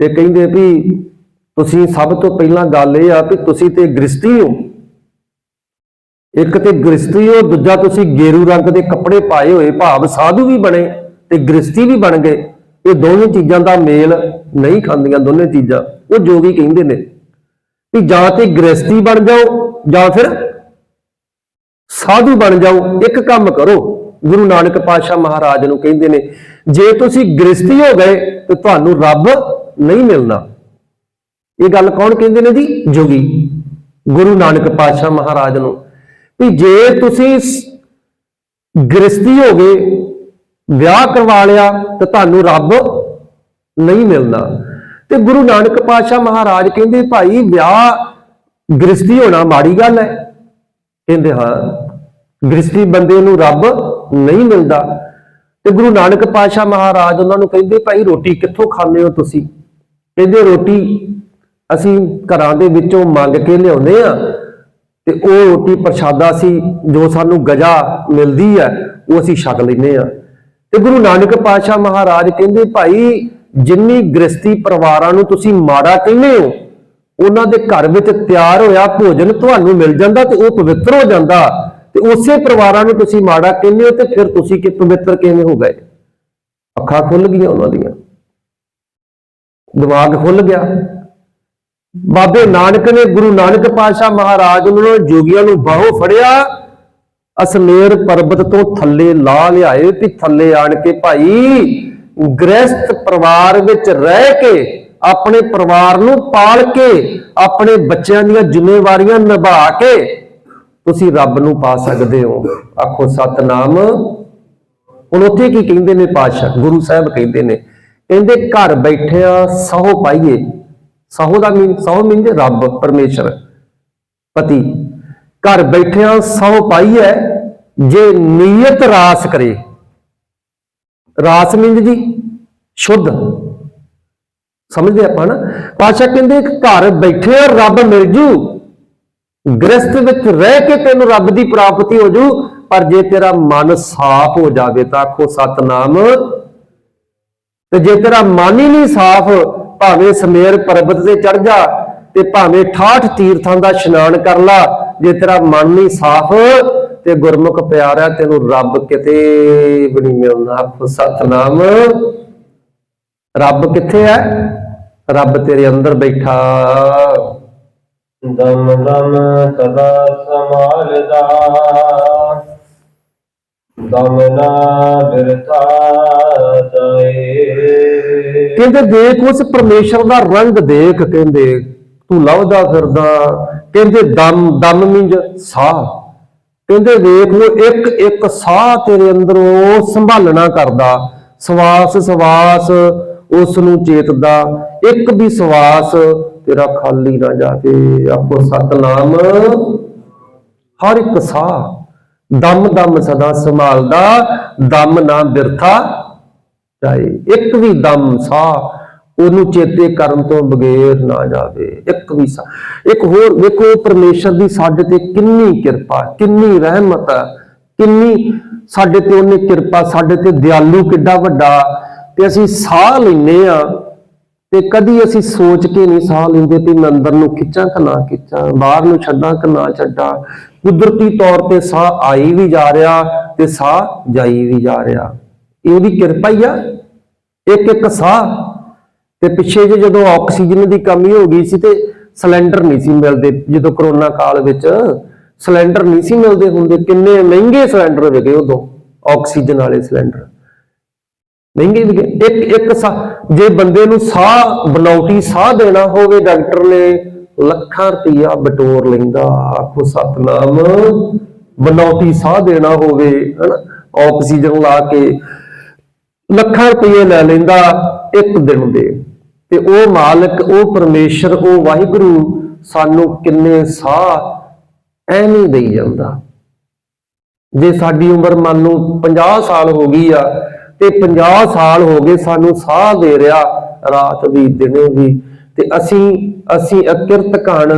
ਤੇ ਕਹਿੰਦੇ ਵੀ ਤੁਸੀਂ ਸਭ ਤੋਂ ਪਹਿਲਾਂ ਗੱਲ ਇਹ ਆ ਕਿ ਤੁਸੀਂ ਤੇ ਗ੍ਰਸਤੀ ਹੋ। ਇੱਕ ਤੇ ਗ੍ਰਸਤੀ ਹੋ, ਦੂਜਾ ਤੁਸੀਂ ਗੇਰੂ ਰੰਗ ਦੇ ਕੱਪੜੇ ਪਾਏ ਹੋਏ, ਭਾਵ ਸਾਧੂ ਵੀ ਬਣੇ ਤੇ ਗ੍ਰਸਤੀ ਵੀ ਬਣ ਗਏ। ਇਹ ਦੋਵੇਂ ਚੀਜ਼ਾਂ ਦਾ ਮੇਲ ਨਹੀਂ ਖਾਂਦੀਆਂ, ਦੋਨੇ ਚੀਜ਼ਾਂ। ਉਹ ਜੋਗੀ ਕਹਿੰਦੇ ਨੇ। ਵੀ ਜਾਂ ਤੇ ਗ੍ਰਸਤੀ ਬਣ ਜਾਓ ਜਾਂ ਫਿਰ ਸਾਧੂ ਬਣ ਜਾਓ, ਇੱਕ ਕੰਮ ਕਰੋ। ਗੁਰੂ ਨਾਨਕ ਪਾਤਸ਼ਾਹ ਮਹਾਰਾਜ ਨੂੰ ਕਹਿੰਦੇ ਨੇ, ਜੇ ਤੁਸੀਂ ਗ੍ਰਸਤੀ ਹੋ ਗਏ ਤੇ ਤੁਹਾਨੂੰ ਰੱਬ ਨਹੀਂ ਮਿਲਣਾ। ਇਹ ਗੱਲ ਕੌਣ ਕਹਿੰਦੇ ਨੇ ਜੀ? ਜੋਗੀ। ਗੁਰੂ ਨਾਨਕ ਪਾਤਸ਼ਾਹ ਮਹਾਰਾਜ ਨੂੰ। ਵੀ ਜੇ ਤੁਸੀਂ ਸ- ਗ੍ਰਸਤੀ ਹੋ ਗਏ, ਵਿਆਹ ਕਰਵਾ ਲਿਆ ਤਾਂ ਤੁਹਾਨੂੰ ਰੱਬ ਨਹੀਂ ਮਿਲਣਾ। ਤੇ ਗੁਰੂ ਨਾਨਕ ਪਾਤਸ਼ਾਹ ਮਹਾਰਾਜ ਕਹਿੰਦੇ, ਭਾਈ, ਵਿਆਹ ਗ੍ਰਸਤੀ ਹੋਣਾ ਮਾੜੀ ਗੱਲ ਹੈ। ਕਹਿੰਦੇ, ਹਾਂ ਗ੍ਰਸਤੀ ਬੰਦੇ ਨੂੰ ਰੱਬ ਨਹੀਂ ਮਿਲਦਾ। ਤੇ ਗੁਰੂ ਨਾਨਕ ਪਾਤਸ਼ਾਹ ਮਹਾਰਾਜ ਉਹਨਾਂ ਨੂੰ ਕਹਿੰਦੇ, ਭਾਈ, ਰੋਟੀ ਕਿੱਥੋਂ ਖਾਂਦੇ ਹੋ ਤੁਸੀਂ? ਕਹਿੰਦੇ, ਰੋਟੀ ਅਸੀਂ ਘਰਾਂ ਦੇ ਵਿੱਚੋਂ ਮੰਗ ਕੇ ਲਿਆਉਂਦੇ ਆ ਤੇ ਉਹ ਰੋਟੀ ਪ੍ਰਸ਼ਾਦਾ ਸੀ, ਜੋ ਸਾਨੂੰ ਗਜਾ ਮਿਲਦੀ ਹੈ, ਉਹ ਅਸੀਂ ਛਕ ਲੈਂਦੇ ਆ ਤੇ ਗੁਰੂ ਨਾਨਕ ਪਾਤਸ਼ਾਹ ਮਹਾਰਾਜ ਕਹਿੰਦੇ, ਭਾਈ ਜਿੰਨੀ ਗ੍ਰਸਤੀ ਪਰਿਵਾਰਾਂ ਨੂੰ ਤੁਸੀਂ ਮਾੜਾ ਕਹਿੰਦੇ ਹੋ, ਉਹਨਾਂ ਦੇ ਘਰ ਵਿੱਚ ਤਿਆਰ ਹੋਇਆ ਭੋਜਨ ਤੁਹਾਨੂੰ ਮਿਲ ਜਾਂਦਾ ਤੇ ਉਹ ਪਵਿੱਤਰ ਹੋ ਜਾਂਦਾ। ਤੇ ਉਸੇ ਪਰਿਵਾਰਾਂ ਨੂੰ ਤੁਸੀਂ ਮਾੜਾ ਕਹਿੰਦੇ ਹੋ ਤੇ ਫਿਰ ਤੁਸੀਂ ਕਿ ਪਵਿੱਤਰ ਕਿਵੇਂ ਹੋ ਗਏ? ਅੱਖਾਂ ਖੁੱਲ ਗਈਆਂ ਉਹਨਾਂ ਦੀਆਂ। ਦਿਮਾਗ ਖੁੱਲ ਗਿਆ। ਬਾਬੇ ਨਾਨਕ ਨੇ ਗੁਰੂ ਨਾਨਕ ਪਾਤਸ਼ਾਹ ਮਹਾਰਾਜ ਨੂੰ ਜੋਗੀਆਂ ਨੂੰ ਬਾਹੋਂ ਫੜਿਆ। ਅਸਮੇਰ ਪਰਬਤ ਤੋਂ ਥੱਲੇ ਲਾ ਲਿਆਏ ਤੇ ਥੱਲੇ ਆਣ ਕੇ ਭਾਈ ਗ੍ਰਸਤ ਪਰਿਵਾਰ ਵਿੱਚ ਰਹਿ ਕੇ, ਆਪਣੇ ਪਰਿਵਾਰ ਨੂੰ ਪਾਲ ਕੇ, ਆਪਣੇ ਬੱਚਿਆਂ ਦੀਆਂ ਜ਼ਿੰਮੇਵਾਰੀਆਂ ਨਿਭਾ ਕੇ ਤੁਸੀਂ ਰੱਬ ਨੂੰ ਪਾ ਸਕਦੇ ਹੋ। ਆਖੋ, ਸਤਨਾਮ। ਹੁਣ ਉੱਥੇ ਕੀ ਕਹਿੰਦੇ ਨੇ ਪਾਤਸ਼ਾਹ? ਗੁਰੂ ਸਾਹਿਬ ਕਹਿੰਦੇ ਨੇ, ਕਹਿੰਦੇ ਘਰ ਬੈਠਿਆ ਸਹੁ ਪਾਈਏ। ਸਹੁ ਦਾ ਮੀਨ, ਸਹੁ ਮੀਨ ਜੇ ਰੱਬ, ਪਰਮੇਸ਼ਰ, ਪਤੀ। ਘਰ ਬੈਠਿਆ ਸਹੁ ਪਾਈਏ, ਜੇ ਨੀਅਤ ਰਾਸ ਕਰੇ। ਰਾਸ ਜੀ, ਸ਼ੁੱਧ। ਸਮਝਦੇ ਆਪਾਂ ਨਾ? ਪਾਤਸ਼ਾਹ ਕਹਿੰਦੇ ਘਰ ਬੈਠੇ ਰੱਬ ਮਿਲ ਜੂ। ਗ੍ਰਸਤ ਵਿੱਚ ਰਹਿ ਕੇ ਤੈਨੂੰ ਰੱਬ ਦੀ ਪ੍ਰਾਪਤੀ ਹੋ ਜੂ, ਪਰ ਜੇ ਤੇਰਾ ਮਨ ਸਾਫ਼ ਹੋ ਜਾਵੇ ਤਾਂ ਆਖੋ, ਸਤਨਾਮ। ਤੇ ਜੇ ਤੇਰਾ ਮਨ ਹੀ ਨਹੀਂ ਸਾਫ਼, ਭਾਵੇਂ ਸਮੇਰ ਪਰਬਤ ਤੇ ਚੜ ਜਾ, ਤੇ ਭਾਵੇਂ 68 ਤੀਰਥਾਂ ਦਾ ਇਸ਼ਨਾਨ ਕਰ ਲਾ, ਜੇ ਤੇਰਾ ਮਨ ਨਹੀਂ ਸਾਫ਼ ਤੇ ਗੁਰਮੁਖ ਪਿਆਰਾ ਤੈਨੂੰ ਰੱਬ ਕਿਤੇ ਵੀ ਨਹੀਂ ਮਿਲਣਾ। ਸਤਨਾਮ ਰੱਬ ਕਿੱਥੇ ਹੈ? ਰੱਬ ਤੇਰੇ ਅੰਦਰ ਬੈਠਾ। ਦਮ ਦਮ ਸਦਾ ਸਮਾਲਦਾ ਦਮ ਨਾ ਬਿਰਥਾ ਜਾਏ। ਕਹਿੰਦੇ ਦੇਖ ਉਸ ਪਰਮੇਸ਼ਰ ਦਾ ਰੰਗ ਦੇਖ ਕਹਿੰਦੇ ਤੂੰ ਲਵਦਾ ਫਿਰਦਾ। ਕਹਿੰਦੇ ਦਮ ਦਮ ਮਿੰਜ ਸਾਹ। ਕਹਿੰਦੇ ਵੇਖ ਲੋ ਇੱਕ ਇੱਕ ਸਾਹ ਤੇਰੇ ਅੰਦਰੋਂ ਸੰਭਾਲਣਾ ਕਰਦਾ। ਸਵਾਸ ਸਵਾਸ ਉਸ ਨੂੰ ਚੇਤਦਾ। ਇੱਕ ਵੀ ਸਵਾਸ ਤੇਰਾ ਖਾਲੀ ਨਾ ਜਾਵੇ। ਆਪੋ ਸਤਨਾਮ, ਹਰ ਇੱਕ ਸਾਹ ਦਮ ਦਮ ਸਦਾ ਸੰਭਾਲਦਾ। ਦਮ ਨਾ ਬਿਰਥਾ ਜਾਏ। ਇੱਕ ਵੀ ਦਮ ਸਾਹ ਉਹਨੂੰ ਚੇਤੇ ਕਰਨ ਤੋਂ ਬਗੈਰ ਨਾ ਜਾਵੇ। ਇੱਕ ਵੀ ਸਾਹ ਇੱਕ ਹੋਰ ਵੇਖੋ ਪਰਮੇਸ਼ਰ ਦੀ ਸਾਡੇ ਤੇ ਕਿੰਨੀ ਕਿਰਪਾ, ਕਿੰਨੀ ਰਹਿਮਤ ਹੈ ਕਿੰਨੀ ਸਾਡੇ ਤੇ ਉਹਨੇ ਕਿਰਪਾ, ਸਾਡੇ ਤੇ ਦਿਆਲੂ ਕਿੱਡਾ ਵੱਡਾ, ਤੇ ਅਸੀਂ ਸਾਹ ਲੈਨੇ ਆ, ਤੇ ਕਦੀ ਅਸੀਂ ਸੋਚ ਕੇ ਨਹੀਂ ਸਾਹ ਲੈਂਦੇ ਵੀ ਮੈਂ ਅੰਦਰ ਨੂੰ ਖਿੱਚਾਂ ਕਿ ਨਾ ਖਿੱਚਾਂ, ਬਾਹਰ ਨੂੰ ਛੱਡਾਂ ਕਿ ਨਾ ਛੱਡਾਂ। ਕੁਦਰਤੀ ਤੌਰ ਤੇ ਸਾਹ ਆਈ ਵੀ ਜਾ ਰਿਹਾ ਤੇ ਸਾਹ ਜਾਈ ਵੀ ਜਾ ਰਿਹਾ। ਇਹ ਉਹਦੀ ਕਿਰਪਾ ਹੀ ਆ। ਇੱਕ ਇੱਕ ਸਾਹ ਤੇ ਪਿੱਛੇ ਜੇ ਜਦੋਂ ਆਕਸੀਜਨ ਦੀ ਕਮੀ ਹੋ ਗਈ ਸੀ ਤੇ ਸਿਲੰਡਰ ਨਹੀਂ ਸੀ ਮਿਲਦੇ, ਜਦੋਂ ਕਰੋਨਾ ਕਾਲ ਵਿੱਚ ਸਿਲੰਡਰ ਨਹੀਂ ਸੀ ਮਿਲਦੇ ਹੁੰਦੇ, ਕਿੰਨੇ ਮਹਿੰਗੇ ਸਿਲੰਡਰ ਵਿਕੇ ਉਦੋਂ, ਆਕਸੀਜਨ ਵਾਲੇ ਸਿਲੰਡਰ। ਮਹਿੰਗੇ ਵਿਕੇ ਇੱਕ ਇੱਕ ਸਾਹ ਜੇ ਬੰਦੇ ਨੂੰ ਸਾਹ ਬਨੌਟੀ ਸਾਹ ਦੇਣਾ ਹੋਵੇ, ਡਾਕਟਰ ਨੇ ਲੱਖਾਂ ਰੁਪਈਆ ਬਟੋਰ ਲੈਂਦਾ, ਆਖੋ ਸਤਨਾਮ ਬਨੌਟੀ ਸਾਹ ਦੇਣਾ ਹੋਵੇ, ਹਨਾ, ਆਕਸੀਜਨ ਲਾ ਕੇ ਲੱਖਾਂ ਰੁਪਏ ਲੈ ਲੈਂਦਾ ਇੱਕ ਦਿਨ ਦੇ। ਤੇ ਉਹ ਮਾਲਕ, ਉਹ ਪਰਮੇਸ਼ਰ, ਉਹ ਵਾਹਿਗੁਰੂ ਸਾਨੂੰ ਕਿੰਨੇ ਸਾਹ ਐਵੇਂ ਦੇਈ ਜਾਂਦਾ। ਜੇ ਸਾਡੀ ਉਮਰ ਮੰਨ ਲਓ 50 ਸਾਲ ਹੋ ਗਈ ਆ, ਤੇ 50 ਸਾਲ ਹੋ ਗਏ ਸਾਨੂੰ ਸਾਹ ਦੇ ਰਿਹਾ ਰਾਤ ਵੀ ਦਿਨੇ ਵੀ ਤੇ ਅਸੀਂ ਅਸੀਂ ਅਕਿਰਤ ਕਣ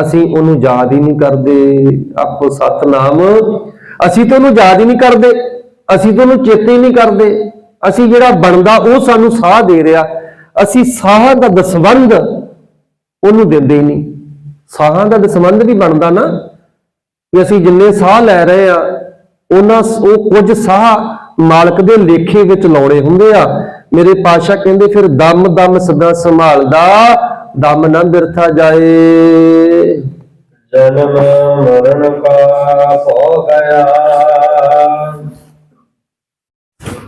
ਅਸੀਂ ਉਹਨੂੰ ਯਾਦ ਹੀ ਨਹੀਂ ਕਰਦੇ ਆਖੋ ਸਤਨਾਮ। ਅਸੀਂ ਤਾਂ ਉਹਨੂੰ ਯਾਦ ਹੀ ਨਹੀਂ ਕਰਦੇ, ਅਸੀਂ ਤਾਂ ਉਹਨੂੰ ਚੇਤੇ ਹੀ ਨਹੀਂ ਕਰਦੇ। ਅਸੀਂ ਜਿਹੜਾ ਬਣਦਾ ਉਹ ਸਾਨੂੰ ਸਾਹ ਦੇ ਰਿਹਾ। ਅਸੀਂ ਸਾਹ ਦਾ ਦਸਵੰਦ ਉਹਨੂੰ ਦਿੰਦੇ ਹੀ ਨਹੀਂ। ਸਾਹਾਂ ਦਾ ਦਸਵੰਦ ਵੀ ਬਣਦਾ ਨਾ ਕਿ ਅਸੀਂ ਜਿੰਨੇ ਸਾਹ ਲੈ ਰਹੇ ਆ ਉਹਨਾਂ ਉਹ ਕੁਝ ਸਾਹ ਮਾਲਕ ਦੇ ਲੇਖੇ ਵਿੱਚ ਲਾਉਣੇ ਹੁੰਦੇ ਆ। ਮੇਰੇ ਪਾਸ਼ਾ ਕਹਿੰਦੇ, ਫਿਰ ਦਮ ਦਮ ਸਦਾ ਸੰਭਾਲਦਾ, ਦਮ ਨਾ ਬਿਰਥਾ ਜਾਏ। ਜਨਮ ਮਰਨ ਕਾ ਹੋ ਗਿਆ।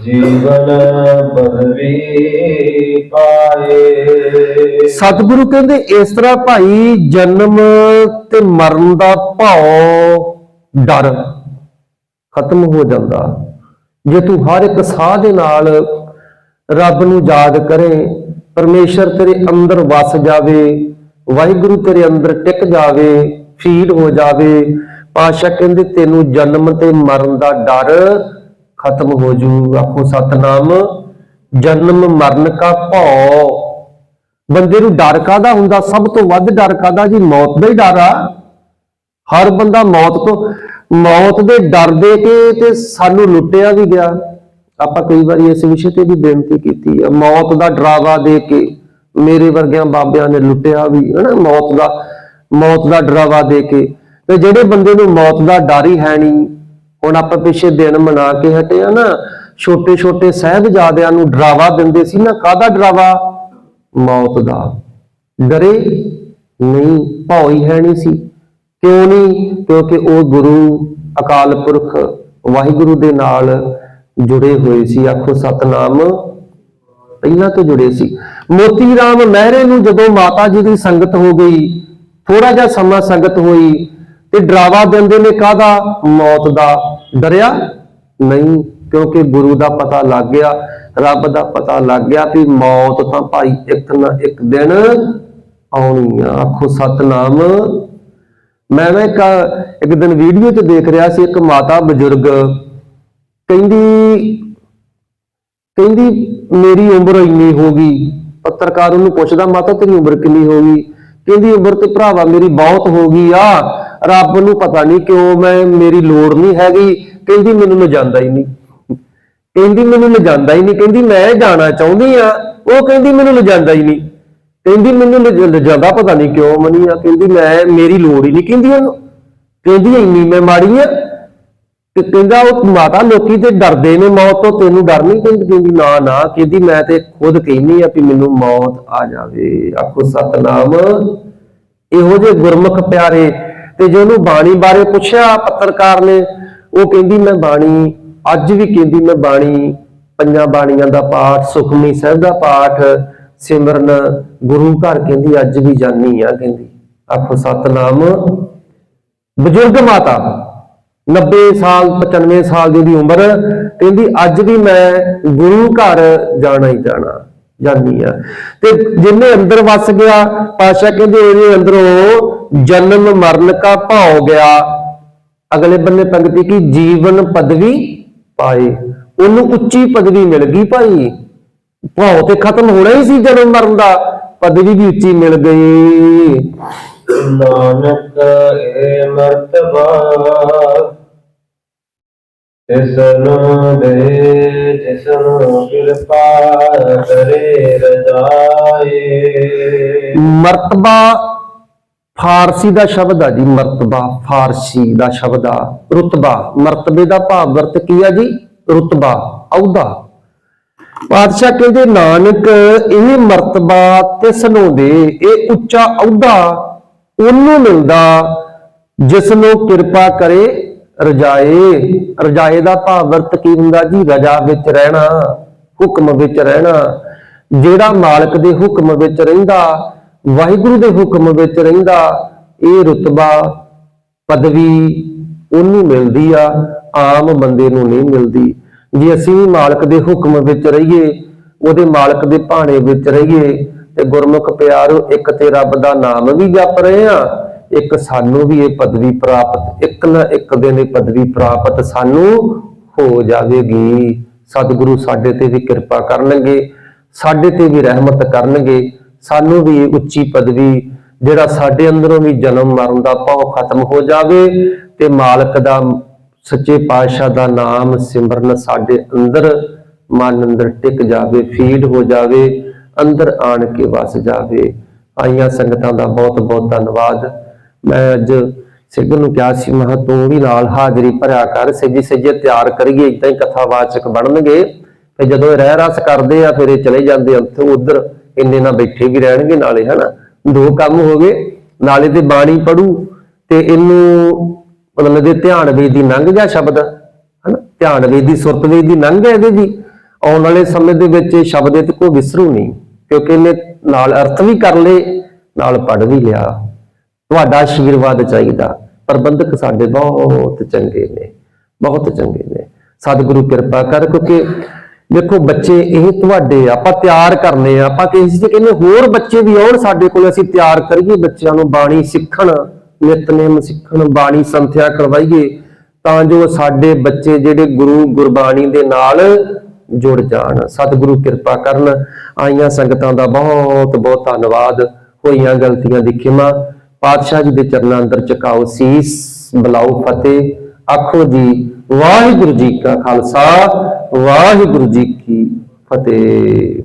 ਜੀਵਨ ਪਦਵੀ ਪਾਏ। ਸਤਿਗੁਰੂ ਕਹਿੰਦੇ, ਇਸ ਤਰ੍ਹਾਂ ਭਾਈ ਜਨਮ ਤੇ ਮਰਨ ਦਾ ਭਾਉ ਡਰ ਖਤਮ ਹੋ ਜਾਂਦਾ। ਜੇ ਤੂੰ ਹਰ ਇੱਕ ਸਾਹ ਦੇ ਨਾਲ ਰੱਬ ਨੂੰ ਯਾਦ ਕਰੇ, ਪਰਮੇਸ਼ਰ ਤੇਰੇ ਅੰਦਰ ਵਸ ਜਾਵੇ, ਵਾਹਿਗੁਰੂ ਤੇਰੇ ਅੰਦਰ ਟਿਕ ਜਾਵੇ, ਫੀਲ ਹੋ ਜਾਵੇ ਪਾਸ਼ਾ ਕਹਿੰਦੇ, ਤੈਨੂੰ ਜਨਮ ਤੇ ਮਰਨ ਦਾ ਡਰ ਖਤਮ ਹੋ ਜੂ। ਆਖੋ, ਸਤਨਾਮ, ਜਨਮ ਮਰਨ ਕਾ ਭਉ। ਬੰਦੇ ਨੂੰ ਡਰ ਕਾਦਾ ਹੁੰਦਾ? ਸਭ ਤੋਂ ਵੱਧ ਡਰ ਕਾਦਾ ਜੀ? ਮੌਤ ਦਾ ਹੀ ਡਰ ਆ। ਹਰ ਬੰਦਾ ਮੌਤ ਤੋਂ, ਮੌਤ ਦੇ ਡਰ ਦੇ ਕੇ ਤੇ ਸਾਨੂੰ ਲੁੱਟਿਆ ਵੀ ਗਿਆ। ਆਪਾਂ ਕਈ ਵਾਰੀ ਇਸ ਵਿਸ਼ੇ ਤੇ ਵੀ ਬੇਨਤੀ ਕੀਤੀ ਆ। ਮੌਤ ਦਾ ਡਰਾਵਾ ਦੇ ਕੇ ਮੇਰੇ ਵਰਗਿਆਂ ਬਾਬਿਆਂ ਨੇ ਲੁੱਟਿਆ ਵੀ, ਹਨਾ? ਮੌਤ ਦਾ ਮੌਤ ਦਾ ਡਰਾਵਾ ਦੇ ਕੇ। ਤੇ ਜਿਹੜੇ ਬੰਦੇ ਨੂੰ ਮੌਤ ਦਾ ਡਰ ਹੀ ਹੈ ਨਹੀਂ ਹੁਣ ਆਪਾਂ ਪਿੱਛੇ ਦਿਨ ਮਨਾ ਕੇ ਹਟੇ ਆ ਨਾ ਛੋਟੇ ਛੋਟੇ ਸਹਿਬਜ਼ਾਦਿਆਂ ਨੂੰ ਡਰਾਵਾ ਦਿੰਦੇ ਸੀ ਨਾ, ਕਾਹਦਾ ਡਰਾਵਾ? ਮੌਤ ਦਾ। ਡਰੇ? ਨਹੀਂ ਭੌ ਹੀ ਹੈ ਨਹੀਂ ਸੀ। ਕਿਉਂ ਨਹੀਂ? ਕਿਉਂਕਿ ਉਹ ਗੁਰੂ ਅਕਾਲ ਪੁਰਖ ਵਾਹਿਗੁਰੂ ਦੇ ਨਾਲ ਜੁੜੇ ਹੋਏ ਸੀ। ਆਖੋ, ਸਤਨਾਮ ਪਹਿਲਾਂ ਤੋਂ ਜੁੜੇ ਸੀ। ਮੋਤੀ ਰਾਮ ਮਹਿਰੇ ਨੂੰ ਜਦੋਂ ਮਾਤਾ ਜੀ ਦੀ ਸੰਗਤ ਹੋ ਗਈ ਥੋੜਾ ਜਿਹਾ ਸਮਾਂ ਸੰਗਤ ਹੋਈ ਤੇ ਡਰਾਵਾ ਦਿੰਦੇ ਨੇ ਕਾਹਦਾ? ਮੌਤ ਦਾ। ਡਰਿਆ? ਨਹੀਂ, ਕਿਉਂਕਿ ਗੁਰੂ ਦਾ ਪਤਾ ਲੱਗ ਗਿਆ, ਰੱਬ ਦਾ ਪਤਾ ਲੱਗ ਗਿਆ ਵੀ ਮੌਤ ਤਾਂ ਭਾਈ ਇੱਕ ਨਾ ਇੱਕ ਦਿਨ ਆਉਣੀ ਆ। ਆਖੋ ਸਤਨਾਮ। ਮੈਂ ਨਾ ਇੱਕ ਇੱਕ ਦਿਨ ਵੀਡੀਓ 'ਚ ਦੇਖ ਰਿਹਾ ਸੀ ਇੱਕ ਮਾਤਾ ਬਜ਼ੁਰਗ। ਕਹਿੰਦੀ ਕਹਿੰਦੀ, ਮੇਰੀ ਉਮਰ ਇੰਨੀ ਹੋ ਗਈ। ਪੱਤਰਕਾਰ ਉਹਨੂੰ ਪੁੱਛਦਾ, ਮਾਤਾ, ਤੇਰੀ ਉਮਰ ਕਿੰਨੀ ਹੋ ਗਈ? ਕਹਿੰਦੀ, ਉਮਰ ਤੇ ਭਰਾਵਾ ਮੇਰੀ ਬਹੁਤ ਹੋ ਗਈ ਆ। ਰੱਬ ਨੂੰ ਪਤਾ ਨਹੀਂ ਕਿਉਂ ਮੈਂ, ਮੇਰੀ ਲੋੜ ਨਹੀਂ ਹੈਗੀ। ਕਹਿੰਦੀ ਮੈਨੂੰ ਲਿਜਾਂਦਾ ਹੀ ਨਹੀਂ। ਕਹਿੰਦੀ ਮੈਨੂੰ ਲਿਜਾਂਦਾ ਹੀ ਨਹੀਂ। ਕਹਿੰਦੀ ਮੈਂ ਜਾਣਾ ਚਾਹੁੰਦੀ ਆ ਉਹ ਕਹਿੰਦੀ ਮੈਨੂੰ ਲਿਜਾਂਦਾ ਹੀ ਨਹੀਂ। ਕਹਿੰਦੀ ਮੈਨੂੰ ਲਿਜ- ਲਿਜਾਂਦਾ ਪਤਾ ਨਹੀਂ ਕਿਉਂ ਮਨੀ ਆ ਕਹਿੰਦੀ ਮੈਂ, ਮੇਰੀ ਲੋੜ ਹੀ ਨਹੀਂ ਕਹਿੰਦੀ ਉਹਨੂੰ। ਕਹਿੰਦੀ ਇੰਨੀ ਮੈਂ ਮਾੜੀ ਆ। ਤੇ ਕਹਿੰਦਾ ਉਹ ਮਾਤਾ ਲੋਕੀ ਤੇ ਡਰਦੇ ਨੇ, ਮੌਤ ਤੋਂ ਤੈਨੂੰ ਡਰ ਨਹੀਂ ਕਹਿੰਦੀ। ਕਹਿੰਦੀ ਨਾ ਨਾ। ਕਹਿੰਦੀ ਮੈਂ ਤੇ ਖੁਦ ਕਹਿੰਨੀ ਆ ਵੀ ਮੈਨੂੰ ਮੌਤ ਆ ਜਾਵੇ। ਆਖੋ ਸਤਨਾਮ। ਇਹੋ ਜਿਹੇ ਗੁਰਮੁਖ ਪਿਆਰੇ ਤੇ ਜੇ ਉਹਨੂੰ ਬਾਣੀ ਬਾਰੇ ਪੁੱਛਿਆ ਪੱਤਰਕਾਰ ਨੇ, ਉਹ ਕਹਿੰਦੀ, ਮੈਂ ਬਾਣੀ, ਅੱਜ ਵੀ ਕਹਿੰਦੀ, ਮੈਂ ਬਾਣੀ, ਪੰਜਾਂ ਬਾਣੀਆਂ ਦਾ ਪਾਠ, ਸੁਖਮਨੀ ਸਾਹਿਬ ਦਾ ਪਾਠ, ਸਿਮਰਨ ਗੁਰੂ ਘਰ ਕਹਿੰਦੀ, ਅੱਜ ਵੀ ਜਾਨੀ ਆ, ਕਹਿੰਦੀ। ਆਖੋ, ਸਤਨਾਮ। ਬਜ਼ੁਰਗ ਮਾਤਾ 90 ਸਾਲ 95 ਸਾਲ ਦੀ ਉਮਰ, ਕਹਿੰਦੀ, ਅੱਜ ਵੀ ਮੈਂ ਗੁਰੂ ਘਰ ਜਾਣਾ ਹੀ ਜਾਣਾ। ਜਾਂਦੀ ਆ। ਤੇ ਜਿੰਨੇ ਅੰਦਰ ਵਸ ਗਿਆ ਪਾਸ਼ਾ ਕਹਿੰਦੇ ਉਹਦੇ ਅੰਦਰੋਂ ਜਨਮ ਮਰਨ ਕਾ ਭਾਉ ਗਿਆ। ਅਗਲੇ ਬੰਨੇ ਪੰਕਤੀ ਕੀ ਜੀਵਨ ਪਦਵੀ ਪਾਏ। ਉਹਨੂੰ ਉੱਚੀ ਪਦਵੀ ਮਿਲ ਗਈ ਭਾਈ। ਭਾਉ ਤੇ ਖਤਮ ਹੋਣਾ ਹੀ ਸੀ ਜਨਮ ਮਰਨ ਦਾ। ਪਦਵੀ ਵੀ ਉੱਚੀ ਮਿਲ ਗਈ। ਨਾਨਕ ਏ ਮਰਤਬਾ ਤਿਸ ਨੂੰ ਦੇ ਜਿਸ ਕਿਰਪਾ ਕਰੇ ਰਜਾਏ ਮਰਤਬਾ ਫਾਰਸੀ ਦਾ ਸ਼ਬਦ ਆ ਜੀ, ਮਰਤਬਾ, ਫਾਰਸੀ ਦਾ ਸ਼ਬਦ ਆ। ਰੁਤਬਾ, ਮਰਤਬੇ ਦਾ ਭਾਵ ਵਰਤ ਕੀ ਆ ਜੀ? ਰੁਤਬਾ, ਅਹੁਦਾ। ਪਾਤਸ਼ਾਹ ਕਹਿੰਦੇ, ਨਾਨਕ, ਇਹ ਮਰਤਬਾ ਤਿਸ ਨੂੰ ਦੇ ਇਹ ਉੱਚਾ ਅਹੁਦਾ, ਉਹਨੂੰ ਮਿਲਦਾ ਜਿਸ ਨੂੰ ਕਿਰਪਾ ਕਰੇ ਰਜਾਏ ਰਜਾਏ ਦਾ ਭਾਵ ਵਰਤ ਕੀ ਹੁੰਦਾ ਜੀ? ਰਜਾ ਵਿੱਚ ਰਹਿਣਾ, ਹੁਕਮ ਵਿੱਚ ਰਹਿਣਾ। ਜਿਹੜਾ ਮਾਲਕ ਦੇ ਹੁਕਮ ਵਿੱਚ ਰਹਿੰਦਾ, ਵਾਹਿਗੁਰੂ ਦੇ ਹੁਕਮ ਵਿੱਚ ਰਹਿੰਦਾ, ਇਹ ਰੁਤਬਾ, ਪਦਵੀ ਉਹਨੂੰ ਮਿਲਦੀ ਆ, ਆਮ ਬੰਦੇ ਨੂੰ ਨਹੀਂ ਮਿਲਦੀ। ਜੇ ਅਸੀਂ ਮਾਲਕ ਦੇ ਹੁਕਮ ਵਿੱਚ ਰਹੀਏ, ਉਹਦੇ ਮਾਲਕ ਦੇ ਭਾਣੇ ਵਿੱਚ ਰਹੀਏ, ਤੇ ਗੁਰਮੁਖ ਪਿਆਰੋ, ਇੱਕ ਤੇ ਰੱਬ ਦਾ ਨਾਮ ਵੀ ਜਪ ਰਹੇ ਆ ਇੱਕ ਸਾਨੂੰ ਵੀ ਇਹ ਪਦਵੀ ਪ੍ਰਾਪਤ, ਇੱਕ ਨਾ ਇੱਕ ਦਿਨ ਇਹ ਪਦਵੀ ਪ੍ਰਾਪਤ ਸਾਨੂੰ ਹੋ ਜਾਵੇਗੀ। ਸਤਿਗੁਰੂ ਸਾਡੇ ਤੇ ਵੀ ਕਿਰਪਾ ਕਰਨਗੇ, ਸਾਡੇ ਤੇ ਵੀ ਰਹਿਮਤ ਕਰਨਗੇ। ਸਾਨੂੰ ਵੀ ਇਹ ਉੱਚੀ ਪਦਵੀ ਜਿਹੜਾ ਸਾਡੇ ਅੰਦਰੋਂ ਵੀ ਜਨਮ ਮਰਨ ਦਾ ਭਉ ਖਤਮ ਹੋ ਜਾਵੇ ਤੇ ਮਾਲਕ ਦਾ ਸੱਚੇ ਪਾਤਸ਼ਾਹ ਦਾ ਨਾਮ ਸਿਮਰਨ ਸਾਡੇ ਅੰਦਰ ਮਨ ਅੰਦਰ ਟਿਕ ਜਾਵੇ, ਫੀਡ ਹੋ ਜਾਵੇ, ਅੰਦਰ ਆਣ ਕੇ ਵਸ ਜਾਵੇ। ਆਈਆਂ ਸੰਗਤਾਂ ਦਾ ਬਹੁਤ ਬਹੁਤ ਧੰਨਵਾਦ। ਮੈਂ ਅੱਜ ਸਿੱਧੂ ਨੂੰ ਕਿਹਾ ਸੀ ਮਹਾ ਤੂੰ ਵੀ ਨਾਲ ਹਾਜ਼ਰੀ ਭਰਿਆ ਕਰ ਸੱਜੀ ਸੱਜੇ ਤਿਆਰ ਕਰੀਏ ਇਦਾਂ ਹੀ ਕਥਾਵਾਚਕ ਬਣਨਗੇ। ਤੇ ਜਦੋਂ ਇਹ ਰਹਿ ਰਸ ਕਰਦੇ ਆ, ਫਿਰ ਇਹ ਚਲੇ ਜਾਂਦੇ ਉੱਥੇ ਉਧਰ ਇੰਨੇ ਨਾਲ ਬੈਠੇ ਵੀ ਰਹਿਣਗੇ ਨਾਲੇ, ਹਨਾ? ਦੋ ਕੰਮ ਹੋ ਗਏ, ਨਾਲੇ ਤੇ ਬਾਣੀ ਪੜੂ ਤੇ ਇਹਨੂੰ ਮਤਲਬ ਦੇ ਧਿਆਨ ਵੇਦ ਲੰਘ ਗਿਆ ਸ਼ਬਦ, ਹਨਾ? ਧਿਆਨ ਵੇਦ ਦੀ ਸੁਰਤ ਵੇਦ ਦੀ ਲੰਘ ਗਿਆ ਇਹਦੇ ਵੀ ਆਉਣ ਵਾਲੇ ਸਮੇਂ ਦੇ ਵਿੱਚ ਇਹ ਸ਼ਬਦ ਇਹ ਕੋ ਵਿਸਰੂ ਨਹੀਂ, ਕਿਉਂਕਿ ਇਹਨੇ ਨਾਲ ਅਰਥ ਵੀ ਕਰ ਲਏ, ਨਾਲ ਪੜ ਵੀ ਲਿਆ। ਤੁਹਾਡਾ ਆਸ਼ੀਰਵਾਦ ਚਾਹੀਦਾ। ਪ੍ਰਬੰਧਕ ਸਾਡੇ ਬਹੁਤ ਚੰਗੇ ਨੇ, ਬਹੁਤ ਚੰਗੇ ਨੇ। ਸਤਿਗੁਰੂ ਕਿਰਪਾ ਕਰ, ਕਿਉਂਕਿ ਦੇਖੋ ਬੱਚੇ ਇਹ ਤੁਹਾਡੇ ਆਪਾਂ ਤਿਆਰ ਕਰਨੇ ਆ, ਆਪਾਂ ਕਿਸੇ ਚ ਕਹਿੰਦੇ ਹੋਰ ਬੱਚੇ ਵੀ ਆਉਣ ਸਾਡੇ ਕੋਲ, ਅਸੀਂ ਤਿਆਰ ਕਰੀਏ ਬੱਚਿਆਂ ਨੂੰ ਬਾਣੀ ਸਿੱਖਣ, ਨਿਤਨੇਮ ਸਿੱਖਣ, ਬਾਣੀ ਸੰਥਿਆ ਕਰਵਾਈਏ, ਤਾਂ ਜੋ ਸਾਡੇ ਬੱਚੇ ਜਿਹੜੇ ਗੁਰੂ ਗੁਰਬਾਣੀ ਦੇ ਨਾਲ ਜੁੜ ਜਾਣ। ਸਤਿਗੁਰੂ ਕਿਰਪਾ ਕਰਨ। ਆਈਆਂ ਸੰਗਤਾਂ ਦਾ ਬਹੁਤ ਬਹੁਤ ਧੰਨਵਾਦ। ਹੋਈਆਂ ਗਲਤੀਆਂ ਦੀ ਖਿਮਾ। ਪਾਤਸ਼ਾਹ ਜੀ ਦੇ ਚਰਨਾਂ ਅੰਦਰ ਝੁਕਾਓ ਸੀਸ, ਬਲਾਓ ਫਤਿਹ, ਆਖੋ ਜੀ, ਵਾਹਿਗੁਰੂ ਜੀ ਕਾ ਖਾਲਸਾ, ਵਾਹਿਗੁਰੂ ਜੀ ਕੀ ਫਤਿਹ।